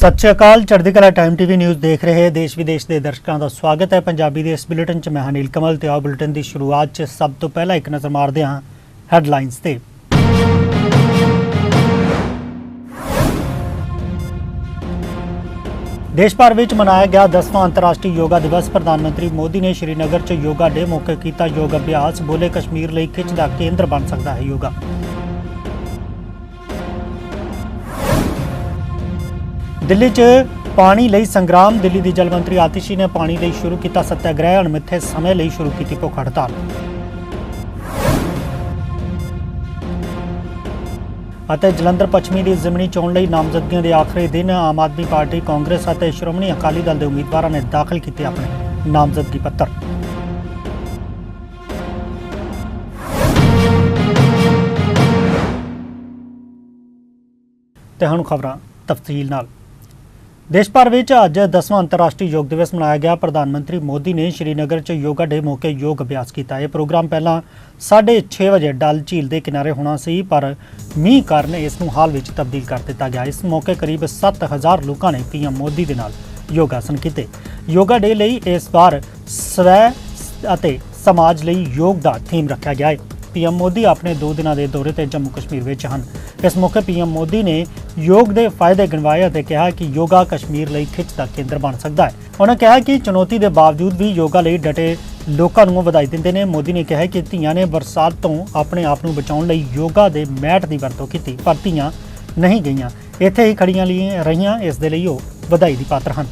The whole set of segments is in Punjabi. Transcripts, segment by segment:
ਸਤਿ ਸ਼੍ਰੀ ਅਕਾਲ, ਚੜ੍ਹਦੀ ਕਲਾ ਟਾਈਮ ਟੀਵੀ ਨਿਊਜ਼ ਦੇਖ ਰਹੇ ਦੇਸ਼ ਵਿਦੇਸ਼ ਦੇ ਦਰਸ਼ਕਾਂ ਦਾ ਸਵਾਗਤ ਹੈ। ਪੰਜਾਬੀ ਦੇ ਇਸ ਬੁਲੇਟਿਨ 'ਚ ਮੈਂ ਹਾਂ ਕਮਲ ਤੇ ਆਓ ਬੁਲੇਟਿਨ ਦੀ ਸ਼ੁਰੂਆਤ 'ਚ ਸਭ ਤੋਂ ਪਹਿਲਾਂ ਇੱਕ ਨਜ਼ਰ ਮਾਰਦੇ ਹਾਂ ਹੈਡਲਾਈਨਸ ਤੇ। ਦੇਸ਼ ਭਰ ਵਿੱਚ ਮਨਾਇਆ ਗਿਆ 10ਵਾਂ ਅੰਤਰਰਾਸ਼ਟਰੀ ਯੋਗਾ ਦਿਵਸ। ਪ੍ਰਧਾਨ ਮੰਤਰੀ ਮੋਦੀ ਨੇ ਸ਼੍ਰੀਨਗਰ 'ਚ ਯੋਗਾ ਡੇ ਮੌਕੇ ਕੀਤਾ ਯੋਗ ਅਭਿਆਸ। ਬੋਲੇ ਕਸ਼ਮੀਰ ਲਈ ਖਿੱਚ ਦਾ ਕੇਂਦਰ ਬਣ ਸਕਦਾ ਹੈ ਯੋਗਾ। ਦਿੱਲੀ 'ਚ ਪਾਣੀ ਲਈ ਸੰਗਰਾਮ। ਦਿੱਲੀ ਦੀ ਜਲ ਮੰਤਰੀ ਆਤਿਸ਼ੀ ਨੇ ਪਾਣੀ ਲਈ ਸ਼ੁਰੂ ਕੀਤਾ ਸੱਤਿਆਗ੍ਰਹਿ। ਅਣਮਿੱਥੇ ਸਮੇਂ ਲਈ ਸ਼ੁਰੂ ਕੀਤੀ ਭੁੱਖ ਹੜਤਾਲ। ਅਤੇ ਜਲੰਧਰ ਪੱਛਮੀ ਦੀ ਜ਼ਿਮਨੀ ਚੋਣ ਲਈ ਨਾਮਜ਼ਦਗੀਆਂ ਦੇ ਆਖਰੀ ਦਿਨ ਆਮ ਆਦਮੀ ਪਾਰਟੀ, ਕਾਂਗਰਸ ਅਤੇ ਸ਼੍ਰੋਮਣੀ ਅਕਾਲੀ ਦਲ ਦੇ ਉਮੀਦਵਾਰਾਂ ਨੇ ਦਾਖਲ ਕੀਤੇ ਆਪਣੇ ਨਾਮਜ਼ਦਗੀ ਪੱਤਰ। ਤੇ ਹੁਣ ਖਬਰਾਂ ਤਫਸੀਲ ਨਾਲ। ਦੇਸ਼ ਭਰ ਵਿੱਚ ਅੱਜ 10ਵਾਂ ਅੰਤਰਰਾਸ਼ਟਰੀ ਯੋਗ ਦਿਵਸ ਮਨਾਇਆ ਗਿਆ। ਪ੍ਰਧਾਨ ਮੰਤਰੀ ਮੋਦੀ ਨੇ ਸ਼੍ਰੀਨਗਰ 'ਚ ਯੋਗਾ ਡੇ ਮੌਕੇ ਯੋਗ ਅਭਿਆਸ ਕੀਤਾ। ਇਹ ਪ੍ਰੋਗਰਾਮ ਪਹਿਲਾਂ 6:30 ਵਜੇ ਡਲ ਝੀਲ ਦੇ ਕਿਨਾਰੇ ਹੋਣਾ ਸੀ, ਪਰ ਮੀਂਹ ਕਾਰਨ ਇਸ ਨੂੰ ਹਾਲ ਵਿੱਚ ਤਬਦੀਲ ਕਰ ਦਿੱਤਾ ਗਿਆ। ਇਸ ਮੌਕੇ ਕਰੀਬ 7000 ਲੋਕਾਂ ਨੇ ਪੀਐਮ ਮੋਦੀ ਦੇ ਨਾਲ ਯੋਗਾਸਨ ਕੀਤੇ। ਯੋਗਾ ਡੇ ਲਈ ਇਸ ਵਾਰ ਸਵੈ ਅਤੇ ਸਮਾਜ ਲਈ ਯੋਗ ਦਾ ਥੀਮ ਰੱਖਿਆ ਗਿਆ ਹੈ ਪੀਐਮ ਮੋਦੀ ਆਪਣੇ 2 ਦਿਨਾਂ ਦੇ ਦੌਰੇ ਤੇ ਜੰਮੂ ਕਸ਼ਮੀਰ ਵਿੱਚ ਹਨ। ਇਸ ਮੌਕੇ ਪੀਐਮ ਮੋਦੀ ਨੇ ਯੋਗ ਦੇ ਫਾਇਦੇ ਗਿਣਵਾਏ ਅਤੇ ਕਿਹਾ ਕਿ ਯੋਗਾ ਕਸ਼ਮੀਰ ਲਈ ਖਿੱਚ ਦਾ ਕੇਂਦਰ ਬਣ ਸਕਦਾ ਹੈ। ਉਹਨਾਂ ਕਿਹਾ ਕਿ ਚੁਣੌਤੀ ਦੇ ਬਾਵਜੂਦ ਵੀ ਯੋਗਾ ਲਈ ਡਟੇ ਲੋਕਾਂ ਨੂੰ ਵਧਾਈ ਦਿੰਦੇ ਨੇ। ਮੋਦੀ ਨੇ ਕਿਹਾ ਕਿ ਧੀਆਂ ਨੇ ਬਰਸਾਤ ਤੋਂ ਆਪਣੇ ਆਪ ਨੂੰ ਬਚਾਉਣ ਲਈ ਯੋਗਾ ਦੇ ਮੈਟ ਦੀ ਵਰਤੋਂ ਕੀਤੀ, ਪਰ ਧੀਆਂ ਨਹੀਂ ਗਈਆਂ। ਇੱਥੇ ਹੀ ਖੜੀਆਂ ਲਈ ਰਹੀਆਂ, ਇਸ ਦੇ ਲਈ ਉਹ ਵਧਾਈ ਦੀ ਪਾਤਰ ਹਨ।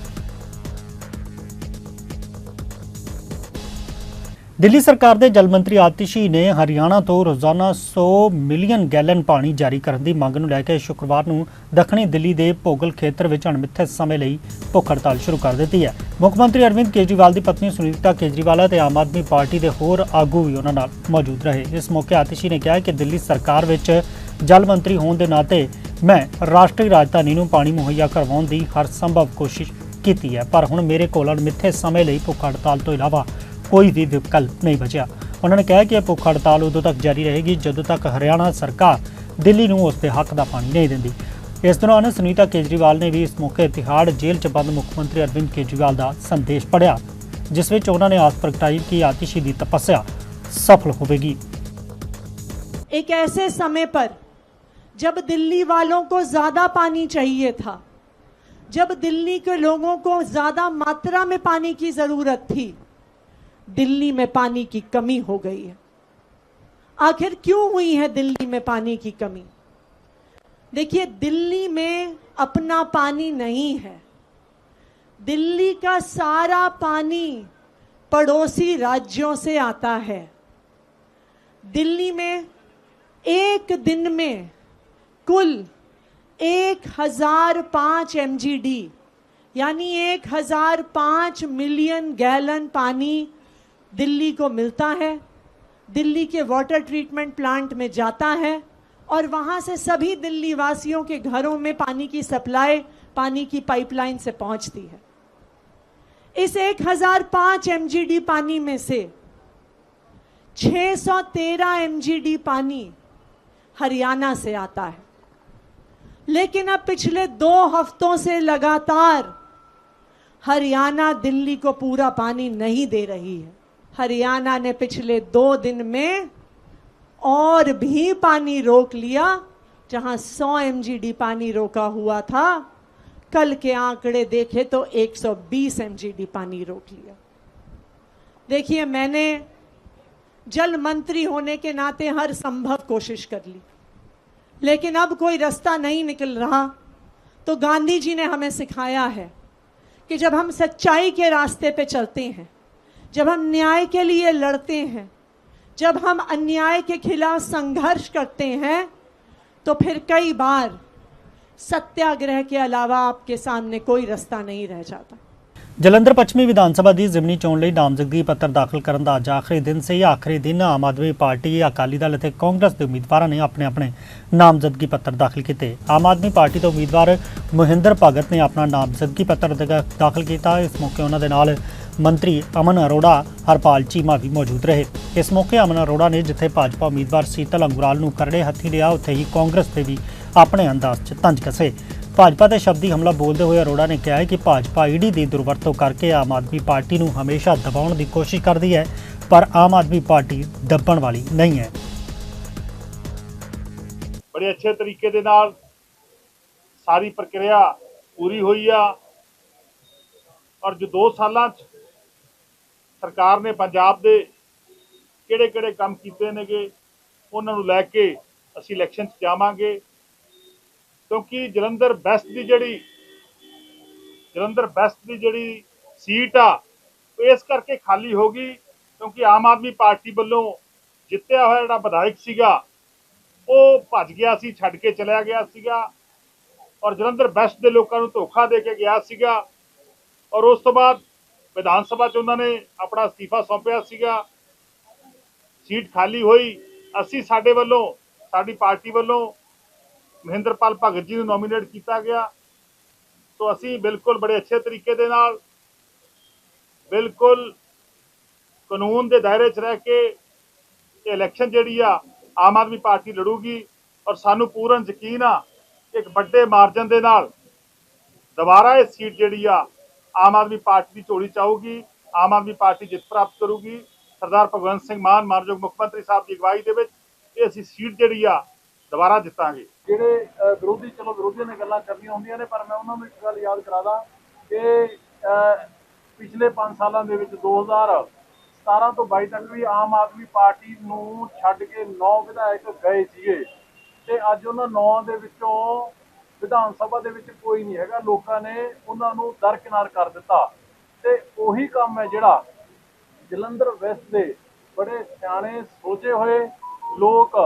ਦਿੱਲੀ ਸਰਕਾਰ ਦੇ ਜਲ ਮੰਤਰੀ ਆਤਿਸ਼ੀ ਨੇ ਹਰਿਆਣਾ ਤੋਂ ਰੋਜ਼ਾਨਾ 100 ਮਿਲੀਅਨ ਗੈਲਨ ਪਾਣੀ ਜਾਰੀ ਕਰਨ ਦੀ ਮੰਗ ਨੂੰ ਲੈ ਕੇ ਸ਼ੁੱਕਰਵਾਰ ਨੂੰ ਦੱਖਣੀ ਦਿੱਲੀ ਦੇ ਭੋਗਲ ਖੇਤਰ ਵਿੱਚ ਅਣਮਿੱਥੇ ਸਮੇਂ ਲਈ ਭੁੱਖ ਹੜਤਾਲ ਸ਼ੁਰੂ ਕਰ ਦਿੱਤੀ ਹੈ। ਮੁੱਖ ਮੰਤਰੀ ਅਰਵਿੰਦ ਕੇਜਰੀਵਾਲ ਦੀ ਪਤਨੀ ਸੁਨੀਤਾ ਕੇਜਰੀਵਾਲ ਅਤੇ ਆਮ ਆਦਮੀ ਪਾਰਟੀ ਦੇ ਹੋਰ ਆਗੂ ਵੀ ਉਹਨਾਂ ਨਾਲ ਮੌਜੂਦ ਰਹੇ। ਇਸ ਮੌਕੇ ਆਤਿਸ਼ੀ ਨੇ ਕਿਹਾ ਕਿ ਦਿੱਲੀ ਸਰਕਾਰ ਵਿੱਚ ਜਲ ਮੰਤਰੀ ਹੋਣ ਦੇ ਨਾਤੇ ਮੈਂ ਰਾਸ਼ਟਰੀ ਰਾਜਧਾਨੀ ਨੂੰ ਪਾਣੀ ਮੁਹੱਈਆ ਕਰਵਾਉਣ ਦੀ ਹਰ ਸੰਭਵ ਕੋਸ਼ਿਸ਼ ਕੀਤੀ ਹੈ, ਪਰ ਹੁਣ ਮੇਰੇ ਕੋਲ ਅਣਮਿੱਥੇ ਸਮੇਂ ਲਈ ਭੁੱਖ ਹੜਤਾਲ ਤੋਂ ਇਲਾਵਾ ਕੋਈ ਵੀ ਵਿਕਲਪ ਨਹੀਂ ਬਚਿਆ ਉਹਨਾਂ ਨੇ ਕਿਹਾ ਕਿ ਇਹ ਭੁੱਖ ਹੜਤਾਲ ਉਦੋਂ ਤੱਕ ਜਾਰੀ ਰਹੇਗੀ ਜਦੋਂ ਤੱਕ ਹਰਿਆਣਾ ਸਰਕਾਰ ਦਿੱਲੀ ਨੂੰ ਉਸ ਦੇ ਹੱਕ ਦਾ ਪਾਣੀ ਨਹੀਂ ਦਿੰਦੀ ਇਸ ਦੌਰਾਨ ਸੁਨੀਤਾ ਕੇਜਰੀਵਾਲ ਨੇ ਵੀ ਇਸ ਮੌਕੇ ਤਿਹਾੜ ਜੇਲ੍ਹ 'ਚ ਬੰਦ ਮੁੱਖ ਮੰਤਰੀ ਅਰਵਿੰਦ ਕੇਜਰੀਵਾਲ ਦਾ ਸੰਦੇਸ਼ ਪੜ੍ਹਿਆ ਜਿਸ ਵਿੱਚ ਉਹਨਾਂ ਨੇ ਆਸ ਪ੍ਰਗਟਾਈ ਕਿ ਆਤਿਸ਼ੀ ਦੀ ਤਪੱਸਿਆ ਸਫਲ ਹੋਵੇਗੀ एक ऐसे समय पर जब दिल्ली वालों को ज्यादा पानी चाहिए था जब दिल्ली के लोगों को ज्यादा मात्रा में पानी की जरूरत थी दिल्ली में पानी की कमी हो गई है। आखिर क्यों हुई है दिल्ली में पानी की कमी? देखिए, दिल्ली में अपना पानी नहीं है। दिल्ली का सारा पानी पड़ोसी राज्यों से आता है। दिल्ली में एक दिन में कुल एक हज़ार पाँच एम यानी एक हज़ार पाँच मिलियन गैलन पानी दिल्ली को मिलता है, दिल्ली के वाटर ट्रीटमेंट प्लांट में जाता है, और वहाँ से सभी दिल्ली वासियों के घरों में पानी की सप्लाई पानी की पाइपलाइन से पहुँचती है। इस एक हज़ार पाँच एम पानी में से 613 एमजीडी पानी हरियाणा से आता है। लेकिन अब पिछले दो हफ्तों से लगातार हरियाणा दिल्ली को पूरा पानी नहीं दे रही है। हरियाणा ने पिछले दो दिन में और भी पानी रोक लिया, जहाँ 100 एमजीडी पानी रोका हुआ था। कल के आंकड़े देखे तो 120 एमजीडी पानी रोक लिया। देखिए, मैंने जल मंत्री होने के नाते हर संभव कोशिश कर ली, लेकिन अब कोई रास्ता नहीं निकल रहा। तो गांधी जी ने हमें सिखाया है कि जब हम सच्चाई के रास्ते पे चलते हैं जब हम न्याय के लिए लड़ते हैं जब हम अन्याय के खिलाफ संघर्ष करते हैं तो फिर कई बार सत्याग्रह के अलावा आपके सामने कोई रास्ता नहीं रह जाता ਜਲੰਧਰ ਪੱਛਮੀ ਵਿਧਾਨ ਸਭਾ ਦੀ ਜ਼ਿਮਨੀ ਚੋਣ ਲਈ ਨਾਮਜ਼ਦਗੀ ਪੱਤਰ ਦਾਖਲ ਕਰਨ ਦਾ ਅੱਜ ਆਖਰੀ ਦਿਨ ਸੀ ਆਖਰੀ ਦਿਨ ਆਮ ਆਦਮੀ ਪਾਰਟੀ ਅਕਾਲੀ ਦਲ ਅਤੇ ਕਾਂਗਰਸ ਦੇ ਉਮੀਦਵਾਰਾਂ ਨੇ ਆਪਣੇ ਆਪਣੇ ਨਾਮਜ਼ਦਗੀ ਪੱਤਰ ਦਾਖਲ ਕੀਤੇ ਆਮ ਆਦਮੀ ਪਾਰਟੀ ਤੋਂ ਉਮੀਦਵਾਰ ਮੋਹਿੰਦਰ ਭਗਤ ਨੇ ਆਪਣਾ ਨਾਮਜ਼ਦਗੀ ਪੱਤਰ ਦ- ਦਾਖਲ ਕੀਤਾ ਇਸ ਮੌਕੇ ਉਹਨਾਂ ਦੇ ਨਾਲ ਮੰਤਰੀ ਅਮਨ ਅਰੋੜਾ, ਹਰਪਾਲ ਚੀਮਾ ਵੀ ਮੌਜੂਦ ਰਹੇ। ਇਸ ਮੌਕੇ ਅਮਨ ਅਰੋੜਾ ਨੇ ਜਿੱਥੇ ਭਾਜਪਾ ਉਮੀਦਵਾਰ ਸੀਤਲ ਅੰਗੁਰਾਲ ਨੂੰ ਕਰੜੇ ਹੱਥੀ ਲਿਆ, ਉੱਥੇ ਹੀ ਕਾਂਗਰਸ ਤੇ ਵੀ ਆਪਣੇ ਅੰਦਾਜ਼ 'ਚ ਤੰਜ ਕਸੇ। ਭਾਜਪਾ ਤੇ ਸ਼ਬਦੀ ਹਮਲਾ ਬੋਲਦੇ ਹੋਏ ਅਰੋੜਾ ਨੇ ਕਿਹਾ ਹੈ ਕਿ ਭਾਜਪਾ ਈਡੀ ਦੀ ਦੁਰਵਰਤੋਂ ਕਰਕੇ ਆਮ ਆਦਮੀ ਪਾਰਟੀ ਨੂੰ ਹਮੇਸ਼ਾ ਦਬਾਉਣ ਦੀ ਕੋਸ਼ਿਸ਼ ਕਰਦੀ ਹੈ, ਪਰ ਆਮ ਆਦਮੀ ਪਾਰਟੀ ਦੱਬਣ ਵਾਲੀ ਨਹੀਂ ਹੈ। ਬੜੇ ਅੱਛੇ ਤਰੀਕੇ ਦੇ ਨਾਲ ਸਾਰੀ ਪ੍ਰਕਿਰਿਆ ਪੂਰੀ ਹੋਈ ਆ। ਔਰ ਜੋ 2 ਸਾਲਾਂ ਚ ਸਰਕਾਰ ਨੇ ਪੰਜਾਬ ਦੇ ਕਿਹੜੇ ਕਿਹੜੇ ਕੰਮ ਕੀਤੇ ਨੇਗੇ, ਉਹਨਾਂ ਨੂੰ ਲੈ ਕੇ ਅਸੀਂ ਇਲੈਕਸ਼ਨ ਚ ਜਾਵਾਂਗੇ। ਕਿਉਂਕਿ ਜਲੰਧਰ ਬੈਸਟ ਦੀ ਜਿਹੜੀ, ਜਲੰਧਰ ਬੈਸਟ ਦੀ ਜਿਹੜੀ ਸੀਟ ਆ, ਉਹ ਇਸ ਕਰਕੇ ਖਾਲੀ ਹੋ ਗਈ ਕਿਉਂਕਿ ਆਮ ਆਦਮੀ ਪਾਰਟੀ ਵੱਲੋਂ ਜਿੱਤਿਆ ਹੋਇਆ ਜਿਹੜਾ ਵਿਧਾਇਕ ਸੀਗਾ, ਉਹ ਭੱਜ ਗਿਆ ਸੀ, ਛੱਡ ਕੇ ਚਲਿਆ ਗਿਆ ਸੀਗਾ ਔਰ ਜਲੰਧਰ ਬੈਸਟ ਦੇ ਲੋਕਾਂ ਨੂੰ ਧੋਖਾ ਦੇ ਕੇ ਗਿਆ ਸੀਗਾ ਔਰ ਉਸ ਤੋਂ ਬਾਅਦ ਵਿਧਾਨ ਸਭਾ 'ਚ ਉਹਨਾਂ ਨੇ ਆਪਣਾ ਅਸਤੀਫਾ ਸੌਂਪਿਆ ਸੀਗਾ। ਸੀਟ ਖਾਲੀ ਹੋਈ। ਅਸੀਂ ਸਾਡੇ ਵੱਲੋਂ, ਸਾਡੀ ਪਾਰਟੀ ਵੱਲੋਂ ਮਹਿੰਦਰਪਾਲ ਭਗਤ ਜੀ ਨੂੰ ਨੋਮੀਨੇਟ ਕੀਤਾ ਗਿਆ। ਸੋ ਅਸੀਂ ਬਿਲਕੁਲ ਬੜੇ ਅੱਛੇ ਤਰੀਕੇ ਦੇ ਨਾਲ, ਬਿਲਕੁਲ ਕਾਨੂੰਨ ਦੇ ਦਾਇਰੇ 'ਚ ਰਹਿ ਕੇ ਇਹ ਇਲੈਕਸ਼ਨ ਜਿਹੜੀ ਆ, ਆਮ ਆਦਮੀ ਪਾਰਟੀ ਲੜੂਗੀ ਔਰ ਸਾਨੂੰ ਪੂਰਨ ਯਕੀਨ ਆ, ਇੱਕ ਵੱਡੇ ਮਾਰਜਨ ਦੇ ਨਾਲ ਦੁਬਾਰਾ ਇਹ ਸੀਟ ਜਿਹੜੀ ਆ ਆਮ ਆਦਮੀ ਪਾਰਟੀ ਦੀ ਝੋਲੀ ਚਾਹੂਗੀ ਆਮ ਆਦਮੀ ਪਾਰਟੀ ਜਿੱਤ ਪ੍ਰਾਪਤ ਕਰੂਗੀ। ਸਰਦਾਰ ਭਗਵੰਤ ਸਿੰਘ ਮਾਨ, ਮਾਨਯੋਗ ਮੁੱਖ ਮੰਤਰੀ ਸਾਹਿਬ ਦੀ ਅਗਵਾਈ ਦੇ ਵਿੱਚ ਇਹ ਅਸੀਂ ਸੀਟ ਜਿਹੜੀ ਆ, ਦੁਬਾਰਾ ਜਿੱਤਾਂਗੇ। ਜਿਹੜੇ ਵਿਰੋਧੀ, ਚਲੋ ਵਿਰੋਧੀਆਂ ਨੇ ਗੱਲਾਂ ਕਰਨੀਆਂ ਹੁੰਦੀਆਂ ਨੇ, ਪਰ ਮੈਂ ਉਹਨਾਂ ਨੂੰ ਇੱਕ ਗੱਲ ਯਾਦ ਕਰਾਦਾ ਕਿ ਪਿਛਲੇ 5 ਸਾਲਾਂ ਦੇ ਵਿੱਚ 2017 ਤੋਂ 22 ਤੱਕ ਵੀ ਆਮ ਆਦਮੀ ਪਾਰਟੀ ਨੂੰ ਛੱਡ ਕੇ 9 ਵਿਧਾਇਕ ਗਏ ਸੀਗੇ। ਤੇ ਅੱਜ ਉਹਨਾਂ 9 ਦੇ ਵਿੱਚੋਂ ਵਿਧਾਨ ਸਭਾ ਦੇ ਵਿੱਚ ਕੋਈ ਨਹੀਂ ਹੈਗਾ। ਲੋਕਾਂ ਨੇ ਉਹਨਾਂ ਨੂੰ ਦਰਕਿਨਾਰ ਕਰ ਦਿੱਤਾ। ਤੇ ਉਹੀ ਕੰਮ ਹੈ ਜਿਹੜਾ ਜਲੰਧਰ ਵੈਸਟ ਦੇ ਬੜੇ ਸਿਆਣੇ ਸੋਚੇ ਹੋਏ ਲੋਕ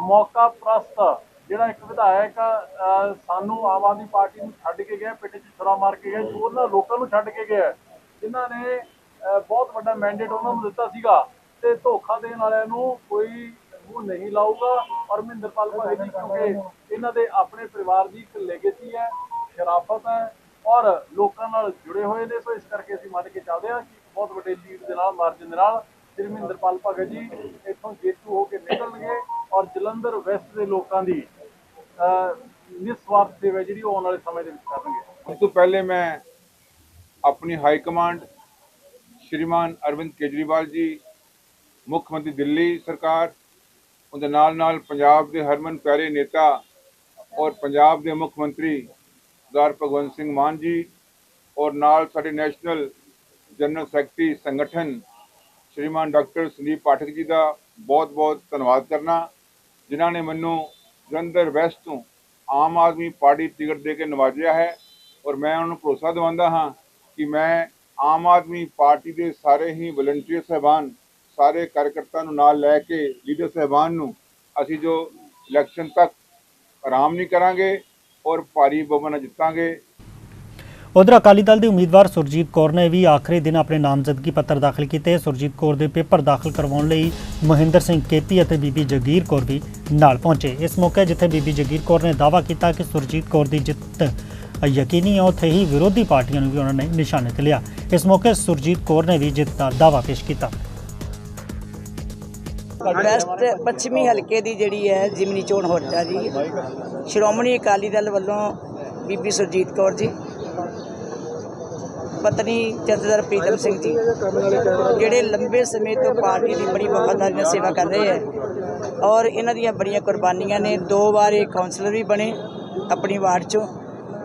ਮੌਕਾ ਪ੍ਰਸਤ ਜਿਹੜਾ ਇੱਕ ਵਿਧਾਇਕ ਅਹ, ਸਾਨੂੰ ਆਮ ਆਦਮੀ ਪਾਰਟੀ ਨੂੰ ਛੱਡ ਕੇ ਗਿਆ ਪਿੰਡ 'ਚ ਛੁਰਾ ਮਾਰ ਕੇ ਗਿਆ ਉਹਨਾਂ ਲੋਕਾਂ ਨੂੰ ਛੱਡ ਕੇ ਗਿਆ ਜਿਨ੍ਹਾਂ ਨੇ ਬਹੁਤ ਵੱਡਾ ਮੈਂਡੇਟ ਉਹਨਾਂ ਨੂੰ ਦਿੱਤਾ ਸੀਗਾ। ਤੇ ਧੋਖਾ ਦੇਣ ਵਾਲਿਆਂ ਨੂੰ ਕੋਈ ਮੂੰਹ ਨਹੀਂ ਲਾਊਗਾ। ਔਰ ਮਹਿੰਦਰਪਾਲ ਭਾਈ ਜੀ, ਕਿਉਂਕਿ ਇਹਨਾਂ ਦੇ ਆਪਣੇ ਪਰਿਵਾਰ ਦੀ ਇੱਕ ਲੈਗੇਸੀ ਹੈ, ਸ਼ਰਾਫਤ ਹੈ ਔਰ ਲੋਕਾਂ ਨਾਲ ਜੁੜੇ ਹੋਏ ਨੇ। ਸੋ ਇਸ ਕਰਕੇ ਅਸੀਂ ਮੰਨ ਕੇ ਚੱਲਦੇ ਹਾਂ ਕਿ ਬਹੁਤ ਵੱਡੇ ਲੀਡ ਦੇ ਨਾਲ ਮਾਰਜਨ ਦੇ ਨਾਲ ਸ੍ਰੀ ਮਹਿੰਦਰਪਾਲ ਭਗਤ ਜੀ ਇੱਥੋਂ ਜੇਤੂ ਹੋ ਕੇ ਨਿਕਲਣਗੇ ਔਰ ਜਲੰਧਰ ਵੈਸਟ ਦੇ ਲੋਕਾਂ ਦੀ ਨਿਸਵਾਰਥ ਸੇਵਾ ਜਿਹੜੀ ਉਹ ਆਉਣ ਵਾਲੇ ਸਮੇਂ ਦੇ ਵਿੱਚ ਕਰਨਗੇ। ਇਸ ਤੋਂ ਪਹਿਲੇ ਮੈਂ ਆਪਣੀ ਹਾਈ ਕਮਾਂਡ ਸ਼੍ਰੀਮਾਨ ਅਰਵਿੰਦ ਕੇਜਰੀਵਾਲ ਜੀ, ਮੁੱਖ ਮੰਤਰੀ ਦਿੱਲੀ ਸਰਕਾਰ ਉਹਦੇ ਨਾਲ ਨਾਲ ਪੰਜਾਬ ਦੇ ਹਰਮਨ ਪਿਆਰੇ ਨੇਤਾ ਔਰ ਪੰਜਾਬ ਦੇ ਮੁੱਖ ਮੰਤਰੀ ਸਰਦਾਰ ਭਗਵੰਤ ਸਿੰਘ ਮਾਨ ਜੀ ਔਰ ਨਾਲ ਸਾਡੇ ਨੈਸ਼ਨਲ ਜਨਰਲ ਸੈਕਟਰੀ ਸੰਗਠਨ ਸ਼੍ਰੀਮਾਨ ਡਾਕਟਰ ਸੰਦੀਪ ਪਾਠਕ ਜੀ ਦਾ ਬਹੁਤ ਬਹੁਤ ਧੰਨਵਾਦ ਕਰਨਾ, ਜਿਨ੍ਹਾਂ ਨੇ ਮੈਨੂੰ ਜਲੰਧਰ ਵੈਸਟ ਤੋਂ ਆਮ ਆਦਮੀ ਪਾਰਟੀ ਟਿਕਟ ਦੇ ਕੇ ਨਵਾਜਿਆ ਹੈ ਔਰ ਮੈਂ ਉਹਨਾਂ ਨੂੰ ਭਰੋਸਾ ਦਿਵਾਉਂਦਾ ਹਾਂ ਕਿ ਮੈਂ ਆਮ ਆਦਮੀ ਪਾਰਟੀ ਦੇ ਸਾਰੇ ਹੀ ਵਲੰਟੀਅਰ ਸਹਿਬਾਨ ਸਾਰੇ ਕਾਰਜਕਰਤਾ ਨੂੰ ਨਾਲ ਲੈ ਕੇ ਲੀਡਰ ਸਹਿਬਾਨ ਨੂੰ ਅਸੀਂ ਜੋ ਇਲੈਕਸ਼ਨ ਤੱਕ ਆਰਾਮ ਨਹੀਂ ਕਰਾਂਗੇ ਔਰ ਭਾਰੀ ਬਹੁਮਤ ਜਿੱਤਾਂਗੇ। ਉਧਰ ਅਕਾਲੀ ਦਲ ਦੀ ਉਮੀਦਵਾਰ ਸੁਰਜੀਤ ਕੌਰ ਨੇ ਵੀ ਆਖਰੀ ਦਿਨ ਆਪਣੇ ਨਾਮਜ਼ਦਗੀ ਪੱਤਰ ਦਾਖਲ ਕੀਤੇ। ਸੁਰਜੀਤ ਕੌਰ ਦੇ ਪੇਪਰ ਦਾਖਲ ਕਰਵਾਉਣ ਲਈ ਮਹਿੰਦਰ ਸਿੰਘ ਕੇਪੀ ਅਤੇ ਬੀਬੀ ਜਗੀਰ ਕੌਰ ਵੀ ਨਾਲ ਪਹੁੰਚੇ। ਇਸ ਮੌਕੇ ਜਿੱਥੇ ਬੀਬੀ ਜਗੀਰ ਕੌਰ ਨੇ ਦਾਅਵਾ ਕੀਤਾ ਕਿ ਸੁਰਜੀਤ ਕੌਰ ਦੀ ਜਿੱਤ ਯਕੀਨੀ ਹੈ, ਉੱਥੇ ਹੀ ਵਿਰੋਧੀ ਪਾਰਟੀਆਂ ਨੂੰ ਵੀ ਉਹਨਾਂ ਨੇ ਨਿਸ਼ਾਨੇ ਤੇ ਲਿਆ। ਇਸ ਮੌਕੇ ਸੁਰਜੀਤ ਕੌਰ ਨੇ ਵੀ ਜਿੱਤ ਦਾ ਦਾਅਵਾ ਪੇਸ਼ ਕੀਤਾ। ਵੈਸਟ ਪੱਛਮੀ ਹਲਕੇ ਦੀ ਜਿਹੜੀ ਹੈ ਜਿਮਨੀ ਚੋਣ ਹੋ ਜੀ ਸ਼੍ਰੋਮਣੀ ਅਕਾਲੀ ਦਲ ਵੱਲੋਂ ਬੀਬੀ ਸੁਰਜੀਤ ਕੌਰ ਜੀ, ਪਤਨੀ ਜਥੇਦਾਰ ਪ੍ਰੀਤਮ ਸਿੰਘ ਜੀ, ਜਿਹੜੇ ਲੰਬੇ ਸਮੇਂ ਤੋਂ ਪਾਰਟੀ ਦੀ ਬੜੀ ਵਫਾਦਾਰੀ ਨਾਲ ਸੇਵਾ ਕਰ ਰਹੇ ਹੈ ਔਰ ਇਹਨਾਂ ਦੀਆਂ ਬੜੀਆਂ ਕੁਰਬਾਨੀਆਂ ਨੇ, ਦੋ ਵਾਰ ਇਹ ਕਾਉਂਸਲਰ ਵੀ ਬਣੇ ਆਪਣੀ ਵਾਰਡ ਚੋਂ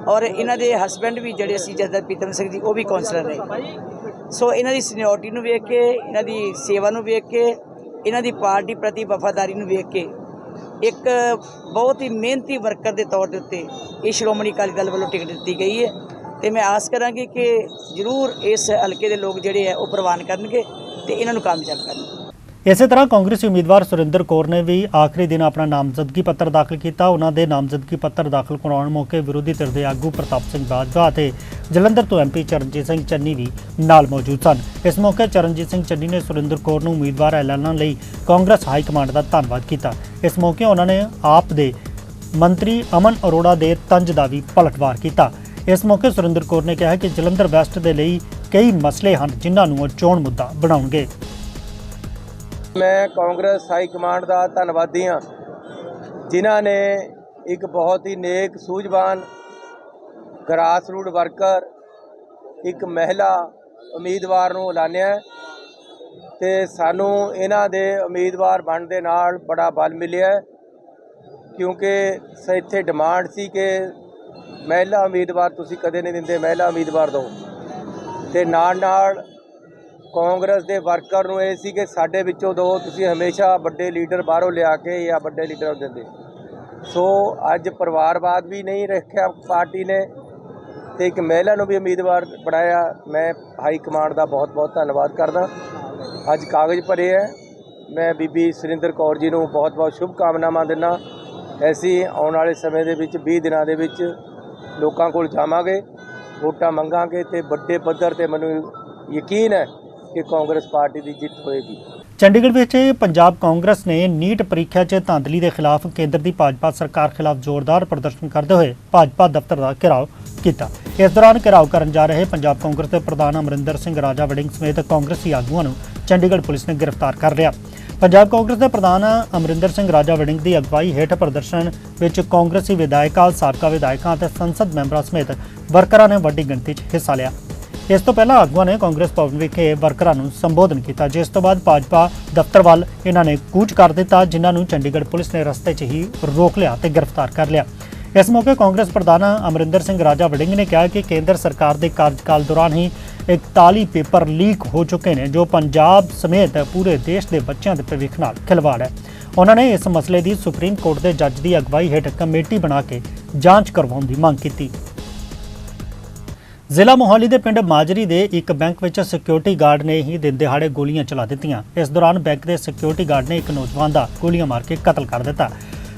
ਔਰ ਇਹਨਾਂ ਦੇ ਹਸਬੰਡ ਵੀ ਜਿਹੜੇ ਸੀ ਜਥੇਦਾਰ ਪ੍ਰੀਤਮ ਸਿੰਘ ਜੀ, ਉਹ ਵੀ ਕਾਉਂਸਲਰ ਨੇ ਸੋ ਇਹਨਾਂ ਦੀ ਸੀਨੀਅਰਟੀ ਨੂੰ ਵੇਖ ਕੇ, ਇਹਨਾਂ ਦੀ ਸੇਵਾ ਨੂੰ ਵੇਖ ਕੇ ਇਹਨਾਂ ਦੀ ਪਾਰਟੀ ਪ੍ਰਤੀ ਵਫਾਦਾਰੀ ਨੂੰ ਵੇਖ ਕੇ ਇੱਕ ਬਹੁਤ ਹੀ ਮਿਹਨਤੀ ਵਰਕਰ ਦੇ ਤੌਰ ਦੇ ਉੱਤੇ ਇਹ ਸ਼੍ਰੋਮਣੀ ਅਕਾਲੀ ਦਲ ਵੱਲੋਂ ਟਿਕਟ ਦਿੱਤੀ ਗਈ ਹੈ ਤੇ ਮੈਂ ਆਸ ਕਰਾਂਗੀ ਕਿ ਜ਼ਰੂਰ ਇਸ ਹਲਕੇ ਦੇ ਲੋਕ ਜਿਹੜੇ ਆ ਉਹ ਪ੍ਰਵਾਨ ਕਰਨਗੇ ਤੇ ਇਹਨਾਂ ਨੂੰ ਕਾਮਯਾਬ ਕਰਨਗੇ। ਇਸੇ ਤਰ੍ਹਾਂ ਕਾਂਗਰਸੀ ਉਮੀਦਵਾਰ ਸੁਰਿੰਦਰ ਕੌਰ ਨੇ ਵੀ ਆਖਰੀ ਦਿਨ ਆਪਣਾ ਨਾਮਜ਼ਦਗੀ ਪੱਤਰ ਦਾਖਲ ਕੀਤਾ। ਉਹਨਾਂ ਦੇ ਨਾਮਜ਼ਦਗੀ ਪੱਤਰ ਦਾਖਲ ਕਰਾਉਣ ਮੌਕੇ ਵਿਰੋਧੀ ਧਿਰ ਦੇ ਆਗੂ ਪ੍ਰਤਾਪ ਸਿੰਘ ਬਾਜਵਾ ਅਤੇ ਜਲੰਧਰ ਤੋਂ ਐਮਪੀ ਚਰਨਜੀਤ ਸਿੰਘ ਚੰਨੀ ਵੀ ਨਾਲ ਮੌਜੂਦ ਸਨ। ਇਸ ਮੌਕੇ ਚਰਨਜੀਤ ਸਿੰਘ ਚੰਨੀ ਨੇ ਸੁਰਿੰਦਰ ਕੌਰ ਨੂੰ ਉਮੀਦਵਾਰ ਐਲਾਨਣ ਲਈ ਕਾਂਗਰਸ ਹਾਈ ਕਮਾਂਡ ਦਾ ਧੰਨਵਾਦ ਕੀਤਾ। ਇਸ ਮੌਕੇ ਉਹਨਾਂ ਨੇ ਆਪ ਦੇ ਮੰਤਰੀ ਅਮਨ ਅਰੋੜਾ ਦੇ ਤੰਜ ਦਾ ਵੀ ਪਲਟਵਾਰ ਕੀਤਾ। ਇਸ ਮੌਕੇ ਸੁਰਿੰਦਰ ਕੌਰ ਨੇ ਕਿਹਾ ਕਿ ਜਲੰਧਰ ਵੈਸਟ ਦੇ ਲਈ ਕਈ ਮਸਲੇ ਹਨ ਜਿਨ੍ਹਾਂ ਨੂੰ ਉਹ ਚੋਣ ਮੁੱਦਾ ਬਣਾਉਣਗੇ। ਮੈਂ ਕਾਂਗਰਸ ਹਾਈ ਕਮਾਂਡ ਦਾ ਧੰਨਵਾਦੀ ਹਾਂ, ਜਿਨ੍ਹਾਂ ਨੇ ਇੱਕ ਬਹੁਤ ਹੀ ਨੇਕ, ਸੂਝਵਾਨ ਗ੍ਰਾਸ ਰੂਟ ਵਰਕਰ ਇੱਕ ਮਹਿਲਾ ਉਮੀਦਵਾਰ ਨੂੰ ਐਲਾਨਿਆ ਹੈ ਤੇ ਸਾਨੂੰ ਇਹਨਾਂ ਦੇ ਉਮੀਦਵਾਰ ਬਣਨ ਦੇ ਨਾਲ ਬੜਾ ਬਲ ਮਿਲਿਆ ਕਿਉਂਕਿ ਇੱਥੇ ਡਿਮਾਂਡ ਸੀ ਕਿ ਮਹਿਲਾ ਉਮੀਦਵਾਰ ਤੁਸੀਂ ਕਦੇ ਨਹੀਂ ਦਿੰਦੇ, ਮਹਿਲਾ ਉਮੀਦਵਾਰ ਦਿਓ ਤੇ ਨਾਲ ਨਾਲ ਕਾਂਗਰਸ ਦੇ ਵਰਕਰ ਨੂੰ ਇਹ ਸੀ ਕਿ ਸਾਡੇ ਵਿੱਚੋਂ ਦੋ ਤੁਸੀਂ ਹਮੇਸ਼ਾ ਵੱਡੇ ਲੀਡਰ ਬਾਹਰੋਂ ਲਿਆ ਕੇ ਜਾਂ ਵੱਡੇ ਲੀਡਰ ਦਿੰਦੇ। ਸੋ ਅੱਜ ਪਰਿਵਾਰਵਾਦ ਵੀ ਨਹੀਂ ਰੱਖਿਆ ਪਾਰਟੀ ਨੇ ਤੇ ਇੱਕ ਮਹਿਲਾ ਨੂੰ ਵੀ ਉਮੀਦਵਾਰ ਬਣਾਇਆ। ਮੈਂ ਹਾਈ ਕਮਾਂਡ ਦਾ ਬਹੁਤ ਬਹੁਤ ਧੰਨਵਾਦ ਕਰਦਾ। ਅੱਜ ਕਾਗਜ਼ ਭਰੇ ਹੈ। ਮੈਂ ਬੀਬੀ ਸੁਰਿੰਦਰ ਕੌਰ ਜੀ ਨੂੰ ਬਹੁਤ ਬਹੁਤ ਸ਼ੁਭ ਕਾਮਨਾਵਾਂ ਦਿੰਦਾ। ਐਸੀ ਆਉਣ ਵਾਲੇ ਸਮੇਂ ਦੇ ਵਿੱਚ 20 ਦਿਨਾਂ ਦੇ ਵਿੱਚ ਲੋਕਾਂ ਕੋਲ ਜਾਵਾਂਗੇ, ਵੋਟਾਂ ਮੰਗਾਂਗੇ ਤੇ ਵੱਡੇ ਪੱਧਰ ਤੇ ਮੈਨੂੰ ਯਕੀਨ ਹੈ ਕਿ ਕਾਂਗਰਸ ਪਾਰਟੀ ਦੀ ਜਿੱਤ ਹੋਏਗੀ। ਚੰਡੀਗੜ੍ਹ ਵਿੱਚ ਪੰਜਾਬ ਕਾਂਗਰਸ ਨੇ ਨੀਟ ਪ੍ਰੀਖਿਆ 'ਚ ਧਾਂਦਲੀ ਦੇ ਖਿਲਾਫ ਕੇਂਦਰ ਦੀ ਭਾਜਪਾ ਸਰਕਾਰ ਖਿਲਾਫ ਜ਼ੋਰਦਾਰ ਪ੍ਰਦਰਸ਼ਨ ਕਰਦੇ ਹੋਏ ਭਾਜਪਾ ਦਫ਼ਤਰ ਦਾ ਘਿਰਾਓ ਕੀਤਾ। ਇਸ ਦੌਰਾਨ ਘਿਰਾਓ ਕਰਨ ਜਾ ਰਹੇ ਪੰਜਾਬ ਕਾਂਗਰਸ ਦੇ ਪ੍ਰਧਾਨ ਅਮਰਿੰਦਰ ਸਿੰਘ ਰਾਜਾ ਵੜਿੰਗ ਸਮੇਤ ਕਾਂਗਰਸੀ ਆਗੂਆਂ ਨੂੰ ਚੰਡੀਗੜ੍ਹ ਪੁਲਿਸ ਨੇ ਗ੍ਰਿਫਤਾਰ ਕਰ ਲਿਆ। ਪੰਜਾਬ ਕਾਂਗਰਸ ਦੇ ਪ੍ਰਧਾਨ ਅਮਰਿੰਦਰ ਸਿੰਘ ਰਾਜਾ ਵੜਿੰਗ ਦੀ ਅਗਵਾਈ ਹੇਠ ਪ੍ਰਦਰਸ਼ਨ ਵਿੱਚ ਕਾਂਗਰਸੀ ਵਿਧਾਇਕਾਂ ਸਾਬਕਾ ਵਿਧਾਇਕਾਂ ਅਤੇ ਸੰਸਦ ਮੈਂਬਰਾਂ ਸਮੇਤ ਵਰਕਰਾਂ ਨੇ ਵੱਡੀ ਗਿਣਤੀ 'ਚ ਹਿੱਸਾ ਲਿਆ। ਇਸ ਤੋਂ ਪਹਿਲਾਂ ਆਗੂਆਂ ਨੇ ਕਾਂਗਰਸ ਭਵਨ ਵਿਖੇ ਵਰਕਰਾਂ ਨੂੰ ਸੰਬੋਧਨ ਕੀਤਾ, ਜਿਸ ਤੋਂ ਬਾਅਦ ਭਾਜਪਾ ਦਫ਼ਤਰ ਵੱਲ ਇਹਨਾਂ ਨੇ ਕੂਚ ਕਰ ਦਿੱਤਾ, ਜਿਨ੍ਹਾਂ ਨੂੰ ਚੰਡੀਗੜ੍ਹ ਪੁਲਿਸ ਨੇ ਰਸਤੇ 'ਚ ਹੀ ਰੋਕ ਲਿਆ ਤੇ ਗ੍ਰਿਫਤਾਰ ਕਰ ਲਿਆ। ਇਸ ਮੌਕੇ ਕਾਂਗਰਸ ਪ੍ਰਧਾਨ ਅਮਰਿੰਦਰ ਸਿੰਘ ਰਾਜਾ ਵੜਿੰਗ ਨੇ ਕਿਹਾ ਕਿ ਕੇਂਦਰ ਸਰਕਾਰ ਦੇ ਕਾਰਜਕਾਲ ਦੌਰਾਨ ਹੀ 41 ਪੇਪਰ ਲੀਕ ਹੋ ਚੁੱਕੇ ਨੇ, ਜੋ ਪੰਜਾਬ ਸਮੇਤ ਪੂਰੇ ਦੇਸ਼ ਦੇ ਬੱਚਿਆਂ ਦੇ ਭਵਿੱਖ ਨਾਲ ਖਿਲਵਾੜ ਹੈ। ਉਹਨਾਂ ਨੇ ਇਸ ਮਸਲੇ ਦੀ ਸੁਪਰੀਮ ਕੋਰਟ ਦੇ ਜੱਜ ਦੀ ਅਗਵਾਈ ਹੇਠ ਕਮੇਟੀ ਬਣਾ ਕੇ ਜਾਂਚ ਕਰਵਾਉਣ ਦੀ ਮੰਗ ਕੀਤੀ। ਜ਼ਿਲ੍ਹਾ ਮੋਹਾਲੀ ਦੇ ਪਿੰਡ ਮਾਜਰੀ ਦੇ ਇੱਕ ਬੈਂਕ ਵਿੱਚ ਸਿਕਿਉਰਿਟੀ ਗਾਰਡ ਨੇ ਹੀ ਦਿਨ ਦਿਹਾੜੇ ਗੋਲੀਆਂ ਚਲਾ ਦਿੱਤੀਆਂ। ਇਸ ਦੌਰਾਨ ਬੈਂਕ ਦੇ ਸਿਕਿਉਰਿਟੀ ਗਾਰਡ ਨੇ ਇੱਕ ਨੌਜਵਾਨ ਦਾ ਗੋਲੀਆਂ ਮਾਰ ਕੇ ਕਤਲ ਕਰ ਦਿੱਤਾ।